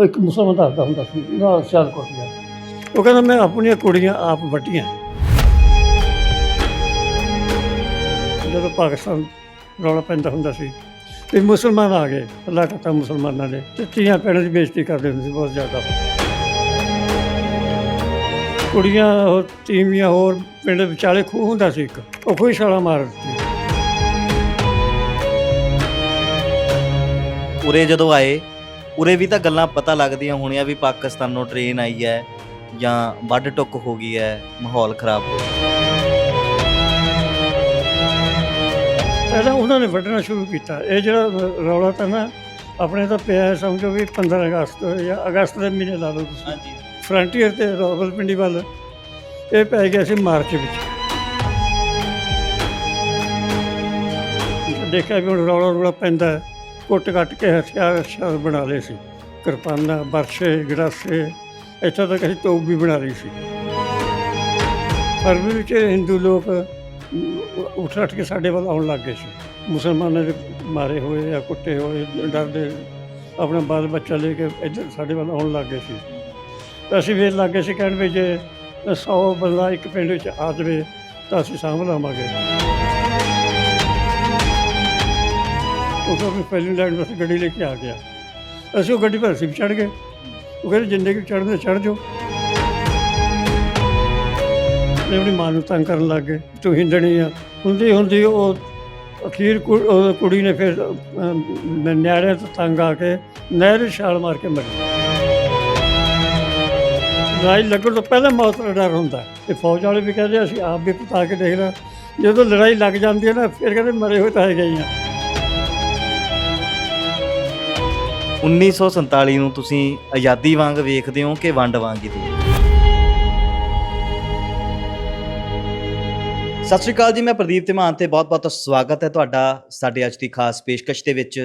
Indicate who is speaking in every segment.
Speaker 1: ਉਹ ਇੱਕ ਮੁਸਲਮਾਨ ਦੱਸਦਾ ਹੁੰਦਾ ਸੀ ਨਾ ਸਿਆਲਕੋਟ ਗਿਆ ਉਹ ਕਹਿੰਦਾ ਮੈਂ ਆਪਣੀਆਂ ਕੁੜੀਆਂ ਆਪ ਵੱਟੀਆਂ। ਜਦੋਂ ਪਾਕਿਸਤਾਨ ਰੌਲਾ ਪੈਂਦਾ ਹੁੰਦਾ ਸੀ ਤੇ ਮੁਸਲਮਾਨ ਆ ਗਏ ਅੱਲਾਹ ਕਰਤਾ ਮੁਸਲਮਾਨਾਂ ਨੇ ਤੇ ਤੀਆਂ ਭੈਣਾਂ ਦੀ ਬੇਇੱਜ਼ਤੀ ਕਰਦੇ ਹੁੰਦੇ ਸੀ ਬਹੁਤ ਜ਼ਿਆਦਾ। ਕੁੜੀਆਂ ਹੋਰ ਤੀਵੀਆਂ ਹੋਰ ਪਿੰਡ ਵਿਚਾਲੇ ਖੂਹ ਹੁੰਦਾ ਸੀ ਇੱਕ ਉਹ ਖੂਹ ਛਾਲਾ ਮਾਰ ਦਿੱਤੀ
Speaker 2: ਉਰੇ ਜਦੋਂ ਆਏ ਉਰੇ ਵੀ ਤਾਂ ਗੱਲਾਂ ਪਤਾ ਲੱਗਦੀਆਂ ਹੋਣੀਆਂ ਵੀ ਪਾਕਿਸਤਾਨੋਂ ਟ੍ਰੇਨ ਆਈ ਹੈ ਜਾਂ ਵੱਢ ਟੁੱਕ ਹੋ ਗਈ ਹੈ ਮਾਹੌਲ ਖਰਾਬ ਹੋ ਗਿਆ।
Speaker 1: ਪਹਿਲਾਂ ਉਹਨਾਂ ਨੇ ਵੱਢਣਾ ਸ਼ੁਰੂ ਕੀਤਾ। ਇਹ ਜਿਹੜਾ ਰੌਲਾ ਤਾਂ ਨਾ ਆਪਣੇ ਤਾਂ ਪਿਆ ਹੈ, ਸਮਝੋ ਵੀ 15 ਅਗਸਤ ਜਾਂ ਅਗਸਤ ਦੇ ਮਹੀਨੇ ਲਾ ਲਓ ਤੁਸੀਂ।
Speaker 2: ਹਾਂਜੀ।
Speaker 1: ਫਰੰਟੀਅਰ ਤੇ ਰਾਵਲਪਿੰਡੀ ਵੱਲ ਇਹ ਪੈ ਗਿਆ ਸੀ ਮਾਰਚ ਵਿੱਚ। ਦੇਖਿਆ ਵੀ ਹੁਣ ਰੌਲਾ ਰੌਲਾ ਪੈਂਦਾ ਹੈ, ਕੁੱਟ ਕੱਟ ਕੇ ਹਥਿਆਰ ਹਥਿਆਰ ਬਣਾ ਲਏ ਸੀ। ਕਿਰਪਾਨਾਂ ਬਰਛੇ ਗੜਾਸੇ, ਇੱਥੋਂ ਤੱਕ ਅਸੀਂ ਤੋਪ ਵੀ ਬਣਾ ਲਈ ਸੀ। ਅਰਬੀ ਵਿੱਚ ਹਿੰਦੂ ਲੋਕ ਉੱਠ ਉੱਠ ਕੇ ਸਾਡੇ ਵੱਲ ਆਉਣ ਲੱਗ ਗਏ ਸੀ। ਮੁਸਲਮਾਨਾਂ ਦੇ ਮਾਰੇ ਹੋਏ ਜਾਂ ਕੁੱਟੇ ਹੋਏ, ਡਰਦੇ ਆਪਣਾ ਬਾਲ ਬੱਚਾ ਲੈ ਕੇ ਇੱਧਰ ਸਾਡੇ ਵੱਲ ਆਉਣ ਲੱਗ ਗਏ ਸੀ। ਅਸੀਂ ਵੀ ਲੱਗ ਗਏ ਸੀ ਕਹਿਣ ਵੀ ਜੇ 100 ਬੰਦਾ ਇੱਕ ਪਿੰਡ ਵਿੱਚ ਆ ਜਾਵੇ ਤਾਂ ਅਸੀਂ ਸਾਂਭ ਲਵਾਂਗੇ। ਉਹ ਆਪਣੀ ਪਹਿਲੀ ਲਾਈਨ ਵਾਸਤੇ ਗੱਡੀ ਲੈ ਕੇ ਆ ਗਿਆ। ਅਸੀਂ ਉਹ ਗੱਡੀ ਪਰ ਅਸੀਂ ਵੀ ਚੜ ਗਏ। ਉਹ ਕਹਿੰਦੇ ਜਿੰਨੇ ਕਿ ਚੜ੍ਹਦੇ ਚੜ੍ਹ ਜਾਓ। ਤੇ ਆਪਣੀ ਮਾਂ ਨੂੰ ਤੰਗ ਕਰਨ ਲੱਗ ਗਏ। ਤੂੰ ਹਿੰਦਣੀ ਆ। ਹੁੰਦੀ ਹੁੰਦੀ ਉਹ ਅਖੀਰ ਕੁ- ਉਹ ਕੁੜੀ ਨੇ ਫਿਰ ਅਮ, ਨਿਆਣਿਆਂ ਤੋਂ ਤੰਗ ਆ ਕੇ ਨਹਿਰ ਛਾਲ ਮਾਰ ਕੇ ਮਰੀ। ਲੜਾਈ ਲੱਗਣ ਤੋਂ ਪਹਿਲਾਂ ਮੌਤ ਦਾ ਡਰ ਹੁੰਦਾ ਤੇ ਫੌਜ ਵਾਲੇ ਵੀ ਕਹਿੰਦੇ ਅਸੀਂ ਆਪ ਵੀ ਪਤਾ ਕੇ ਦੇਖ ਲਾਂ। ਜਦੋਂ ਲੜਾਈ ਲੱਗ ਜਾਂਦੀ ਹੈ ਨਾ ਫਿਰ ਕਹਿੰਦੇ ਮਰੇ ਹੋਏ ਤਾਂ ਹੈਗੇ ਹੀ ਆ।
Speaker 2: 1947 ਨੂੰ ਤੁਸੀਂ ਆਜ਼ਾਦੀ ਵਾਂਗ ਵੇਖਦੇ ਹੋ ਕਿ ਵੰਡ ਵਾਂਗ ਹੀ ਦੇਖਦੇ ਹੋ? ਸਤਿ ਸ਼੍ਰੀ ਅਕਾਲ ਜੀ, ਮੈਂ ਪ੍ਰਦੀਪ ਧਮਾਨ ਤੇ ਬਹੁਤ-ਬਹੁਤ ਸਵਾਗਤ ਹੈ ਤੁਹਾਡਾ ਸਾਡੇ ਅੱਜ ਦੀ ਖਾਸ ਪੇਸ਼ਕਸ਼ ਦੇ ਵਿੱਚ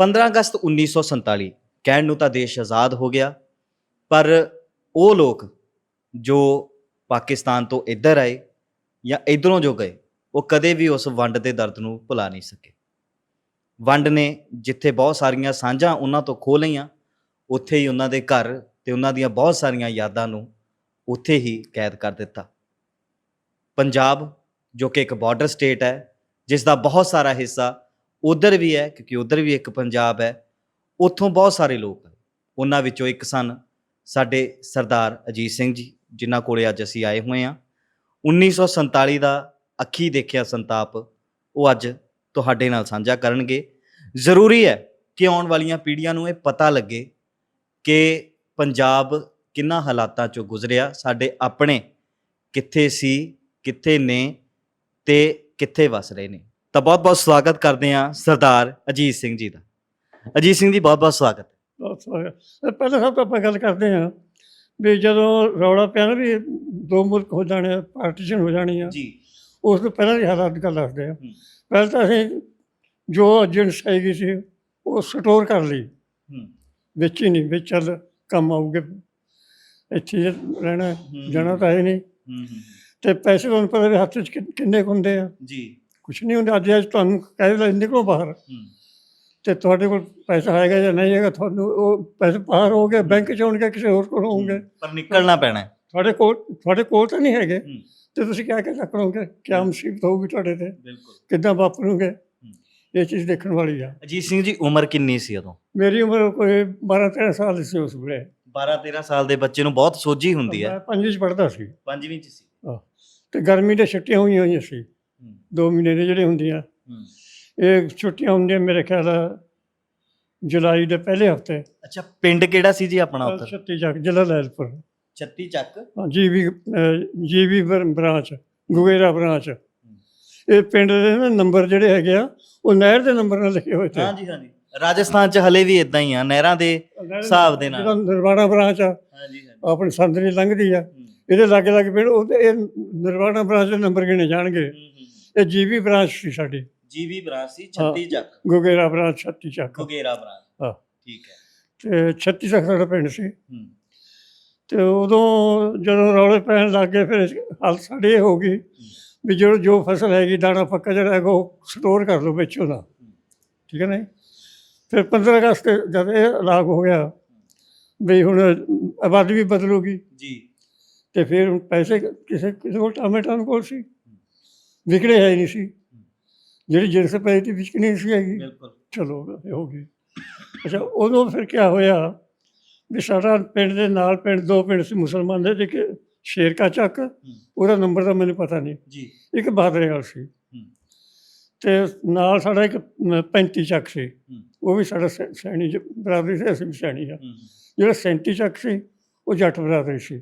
Speaker 2: 15 ਅਗਸਤ 1947 ਕਹਿਣ ਨੂੰ ਤਾਂ ਦੇਸ਼ ਆਜ਼ਾਦ ਹੋ ਗਿਆ, ਪਰ ਉਹ ਲੋਕ ਜੋ ਪਾਕਿਸਤਾਨ ਤੋਂ ਇੱਧਰ ਆਏ ਜਾਂ ਇੱਧਰੋਂ ਜੋ ਗਏ, ਉਹ ਕਦੇ ਵੀ ਉਸ ਵੰਡ ਦੇ ਦਰਦ ਨੂੰ ਭੁਲਾ ਨਹੀਂ ਸਕੇ ਵੰਡ ਨੇ, ਜਿੱਥੇ ਬਹੁਤ ਸਾਰੀਆਂ ਸਾਂਝਾਂ ਉਹਨਾਂ ਤੋਂ ਖੋਹ ਲਈਆਂ, ਉੱਥੇ ਹੀ ਉਹਨਾਂ ਦੇ ਘਰ ਤੇ ਉਹਨਾਂ ਦੀਆਂ ਬਹੁਤ ਸਾਰੀਆਂ ਯਾਦਾਂ ਨੂੰ ਉੱਥੇ ਹੀ ਕੈਦ ਕਰ ਦਿੱਤਾ। ਪੰਜਾਬ, ਜੋ ਕਿ ਇੱਕ ਬਾਰਡਰ ਸਟੇਟ ਹੈ ਜਿਸ ਦਾ ਬਹੁਤ ਸਾਰਾ ਹਿੱਸਾ ਉਧਰ ਵੀ ਹੈ, ਕਿਉਂਕਿ ਉਧਰ ਵੀ ਇੱਕ ਪੰਜਾਬ ਹੈ, ਉੱਥੋਂ ਬਹੁਤ ਸਾਰੇ ਲੋਕ ਉਹਨਾਂ ਵਿੱਚੋਂ ਇੱਕ ਸਨ ਸਾਡੇ ਸਰਦਾਰ ਅਜੀਤ ਸਿੰਘ ਜੀ, ਜਿਨ੍ਹਾਂ ਕੋਲੇ ਅੱਜ ਅਸੀਂ ਆਏ ਹੋਏ ਹਾਂ। 1947 ਦਾ ਅੱਖੀ ਦੇਖਿਆ ਸੰਤਾਪ, ਉਹ ਅੱਜ ਤੁਹਾਡੇ ਨਾਲ ਸਾਂਝਾ ਕਰਨਗੇ। ਜ਼ਰੂਰੀ ਹੈ ਕਿ ਆਉਣ ਵਾਲੀਆਂ ਪੀੜ੍ਹੀਆਂ ਨੂੰ ਇਹ ਪਤਾ ਲੱਗੇ ਕਿ ਪੰਜਾਬ ਕਿੰਨਾ ਹਾਲਾਤਾਂ ਚੋਂ ਗੁਜ਼ਰਿਆ ਸਾਡੇ ਆਪਣੇ ਕਿੱਥੇ ਸੀ ਕਿੱਥੇ ਨੇ ਤੇ ਕਿੱਥੇ ਵਸ ਰਹੇ ਨੇ। ਤਾਂ ਬਹੁਤ-ਬਹੁਤ ਸਵਾਗਤ ਕਰਦੇ ਹਾਂ ਸਰਦਾਰ ਅਜੀਤ ਸਿੰਘ ਜੀ ਦਾ। ਅਜੀਤ ਸਿੰਘ ਜੀ ਬਹੁਤ-ਬਹੁਤ ਸਵਾਗਤ।
Speaker 1: ਬਹੁਤ ਸਵਾਗਤ। ਪਹਿਲਾਂ ਸਭ ਤੋਂ ਆਪਾਂ ਗੱਲ ਕਰਦੇ ਹਾਂ ਵੀ ਜਦੋਂ ਰੌਲਾ ਪਿਆ ਨਾ ਵੀ ਦੋ ਮੁਲਕ ਹੋ ਜਾਣੇ ਪਾਰਟੀਸ਼ਨ ਹੋ ਜਾਣੀ ਆ
Speaker 2: ਜੀ।
Speaker 1: ਉਸ ਤੋਂ ਪਹਿਲਾਂ ਦੀ ਹਾਲਾਤ ਗੱਲ ਦੱਸਦੇ ਆ।
Speaker 2: ਹੂੰ।
Speaker 1: ਪਹਿਲਾਂ ਤਾਂ ਅਸੀਂ ਜੋ ਏਜੰਟਸ ਹੈਗੀ ਸੀ ਉਹ ਸਟੋਰ ਕਰ ਲਈ।
Speaker 2: ਹੂੰ।
Speaker 1: ਵਿੱਚ ਹੀ ਨਹੀਂ ਵਿੱਚ ਚੱਲ ਕੰਮ ਆਊਗੇ। ਇੱਥੇ ਹੀ ਰਹਿਣਾ
Speaker 2: ਹੂੰ।
Speaker 1: ਜਾਣਾ ਤਾਂ ਹੈ ਨਹੀਂ।
Speaker 2: ਹੂੰ ਹੂੰ
Speaker 1: ਤੇ ਪੈਸੇ ਤੁਹਾਨੂੰ ਪਤਾ ਵੀ ਹੱਥ 'ਚ ਕਿੰਨ- ਹੁੰਦੇ ਆ।
Speaker 2: ਜੀ।
Speaker 1: ਕੁਛ ਨਹੀਂ ਹੁੰਦੇ ਅੱਜ ਅੱਜ ਤੁਹਾਨੂੰ ਕਹਿ ਲੈ ਨਿਕਲੋ ਬਾਹਰ।
Speaker 2: ਹੂੰ।
Speaker 1: ਤੇ ਤੁਹਾਡੇ ਕੋਲ ਪੈਸਾ ਹੈਗਾ ਜਾਂ ਨਹੀਂ ਹੈਗਾ ਤੁਹਾਨੂੰ ਉਹ ਪੈਸੇ ਬਾਹਰ ਹੋਗੇ ਬੈਂਕ 'ਚ ਹੋਣਗੇ ਕਿਸੇ ਹੋਰ ਕੋਲ ਹੋਣਗੇ।
Speaker 2: ਪਰ ਨਿਕਲਣਾ ਪੈਣਾ। ਹੈ
Speaker 1: ਤੁਹਾਡੇ ਕੋਲ ਤੁਹਾਡੇ ਕੋਲ ਤਾਂ ਨਹੀਂ ਹੈਗੇ।
Speaker 2: ਹੂੰ।
Speaker 1: ਤੇ ਤੁਸੀਂ ਕਿਆ ਕਹਿ ਸਕੋਗੇ ਕਿਆ ਮੁਸੀਬਤ ਹੋਊਗੀ ਤੁਹਾਡੇ ਤੇ?
Speaker 2: ਬਿਲਕੁਲ।
Speaker 1: ਕਿੱਦਾਂ ਵਾਪਰੋਗੇ? ਇਹ ਚੀਜ਼ ਦੇਖਣ ਵਾਲੀ ਆ।
Speaker 2: ਅਜੀਤ ਸਿੰਘ ਜੀ ਉਮਰ ਕਿੰਨੀ ਸੀ ਉਦੋਂ?
Speaker 1: ਮੇਰੀ ਉਮਰ ਕੋਈ 12 13 ਸਾਲ ਦੀ ਸੀ ਉਸ ਵੇਲੇ।
Speaker 2: 12 13 ਸਾਲ ਦੇ ਬੱਚੇ ਨੂੰ ਬਹੁਤ ਸੋਝੀ ਹੁੰਦੀ ਹੈ।
Speaker 1: ਮੈਂ ਪੰਜਵੀਂ 'ਚ ਪੜ੍ਹਦਾ ਸੀ।
Speaker 2: ਪੰਜਵੀਂ ਚ ਸੀ।
Speaker 1: ਤੇ ਗਰਮੀ ਦੀਆਂ ਛੁੱਟੀਆਂ ਹੋਈਆਂ ਹੋਈਆਂ ਸੀ।
Speaker 2: ਹੂੰ।
Speaker 1: ਦੋ ਮਹੀਨੇ ਦੀ ਜਿਹੜੇ ਹੁੰਦੀਆਂ।
Speaker 2: ਹੂੰ।
Speaker 1: ਇਹ ਛੁੱਟੀਆਂ ਹੁੰਦੀਆਂ ਮੇਰੇ ਖਿਆਲ ਆ ਜੁਲਾਈ ਦੇ ਪਹਿਲੇ ਹਫ਼ਤੇ।
Speaker 2: ਅੱਛਾ ਪਿੰਡ ਕਿਹੜਾ ਸੀ ਜੀ ਆਪਣਾ ਉੱਧਰ?
Speaker 1: ਛੱਤੀ ਚੱਕ ਜ਼ਿਲ੍ਹਾ ਲੈਲਪੁਰ
Speaker 2: 36 ਚੱਕ।
Speaker 1: GB GB branch Gugera branch. ਇਹ ਪਿੰਡ ਦੇ ਨਾ ਨੰਬਰ ਜਿਹੜੇ ਹੈਗੇ ਆ ਉਹ ਨਹਿਰ ਦੇ ਨੰਬਰ ਨਾਲ ਲਿਖੇ ਹੋਏ ਤੇ।
Speaker 2: ਹਾਂਜੀ ਹਾਂਜੀ। ਰਾਜਸਥਾਨ ਚ ਹਲੇ ਵੀ ਇਦਾਂ ਹੀ ਆ ਨਹਿਰਾਂ ਦੇ ਹਿਸਾਬ ਦੇ ਨਾਲ।
Speaker 1: ਜਿਹੜਾ ਨਿਰਵਾਣਾ ਬ੍ਰਾਂਚ ਆ
Speaker 2: ਹਾਂਜੀ ਹਾਂਜੀ।
Speaker 1: ਆਪਣੀ ਸੰਦਰੀ ਲੰਘਦੀ ਆ ਇਹਦੇ ਲਾਗੇ ਲਾਗੇ ਪਿੰਡ ਉਹ ਇਹ ਨਿਰਵਾਣਾ ਬ੍ਰਾਂਚ ਦੇ ਨੰਬਰ ਗਿਣੇ ਜਾਣਗੇ। ਇਹ ਜੀਵੀ ਬ੍ਰਾਂਚ ਸੀ ਸਾਡੀ।
Speaker 2: ਜੀਵੀ ਬ੍ਰਾਂਚ ਸੀ
Speaker 1: ਹਾਂ।
Speaker 2: 36 ਚੱਕ।
Speaker 1: ਗੁਗੇਰਾ ਬ੍ਰਾਂਚ ਛੱਤੀ ਚੱਕ।
Speaker 2: ਗੁਗੇਰਾ ਬ੍ਰਾਂਚ।
Speaker 1: ਹਾਂ।
Speaker 2: ਠੀਕ ਹੈ।
Speaker 1: ਤੇ ਛੱਤੀ ਚੱਕ ਸਾਡਾ ਪਿੰਡ ਸੀ।
Speaker 2: ਹੂੰ।
Speaker 1: ਤੇ ਉਦੋਂ ਜਦੋਂ ਰੌਲੇ ਪੈਣ ਲੱਗੇ ਫਿਰ ਹਾਲ ਇਹ ਹੋ ਗਈ ਵੀ ਜੋ ਜੋ ਫਸਲ ਹੈਗੀ ਦਾਣਾ ਪੱਕਾ ਜਿਹੜਾ ਹੈਗਾ ਉਹ ਸਟੋਰ ਕਰ ਲਓ ਵਿੱਚ ਉਹਦਾ ਠੀਕ ਹੈ ਨਾ? ਫਿਰ 15 ਅਗਸਤ ਜਦ ਇਹ ਲਾਗ ਹੋ ਗਿਆ ਵੀ ਹੁਣ ਆਬਾਦੀ ਵੀ ਬਦਲੂਗੀ।
Speaker 2: ਜੀ।
Speaker 1: ਤੇ ਫਿਰ ਪੈਸੇ ਕਿਸੇ ਕਿਸੇ ਕੋਲ ਟਾਮੇਟਾਂ ਕੋਲ ਸੀ। ਵਿਕੜੇ ਹੈ ਨਹੀਂ ਸੀ। ਜਿਹੜੀ ਜਿੰਸ ਪਈ ਤੀ ਵਿਕਣੀ ਨਹੀਂ ਸੀ ਹੈਗੀ।
Speaker 2: ਬਿਲਕੁਲ।
Speaker 1: ਚਲੋ ਹੋ ਗਈ। ਅੱਛਾ ਉਦੋਂ ਫਿਰ ਕੀ ਹੋਇਆ? ਵੀ ਸਾਡਾ ਪਿੰਡ ਦੇ ਨਾਲ ਪਿੰਡ ਦੋ ਪਿੰਡ ਸੀ ਮੁਸਲਮਾਨ ਦੇ ਇੱਕ ਸ਼ੇਰਕਾ ਚੱਕ ਉਹਦਾ ਨੰਬਰ ਤਾਂ ਮੈਨੂੰ ਪਤਾ ਨਹੀਂ।
Speaker 2: ਜੀ।
Speaker 1: ਇੱਕ ਬਹਾਦਰੇ ਵਾਲ ਸੀ। ਤੇ ਨਾਲ ਸਾਡਾ ਇੱਕ ਅਮ, 35 ਚੱਕ ਸੀ। ਉਹ ਵੀ ਸਾਡਾ ਸੈਣੀ ਜ- ਬਰਾਦਰੀ ਸੀ ਅਸੀਂ ਸੈਣੀ ਆ। ਜਿਹੜਾ 37 ਚੱਕ ਸੀ ਉਹ ਜੱਟ ਬਰਾਦਰੀ ਸੀ।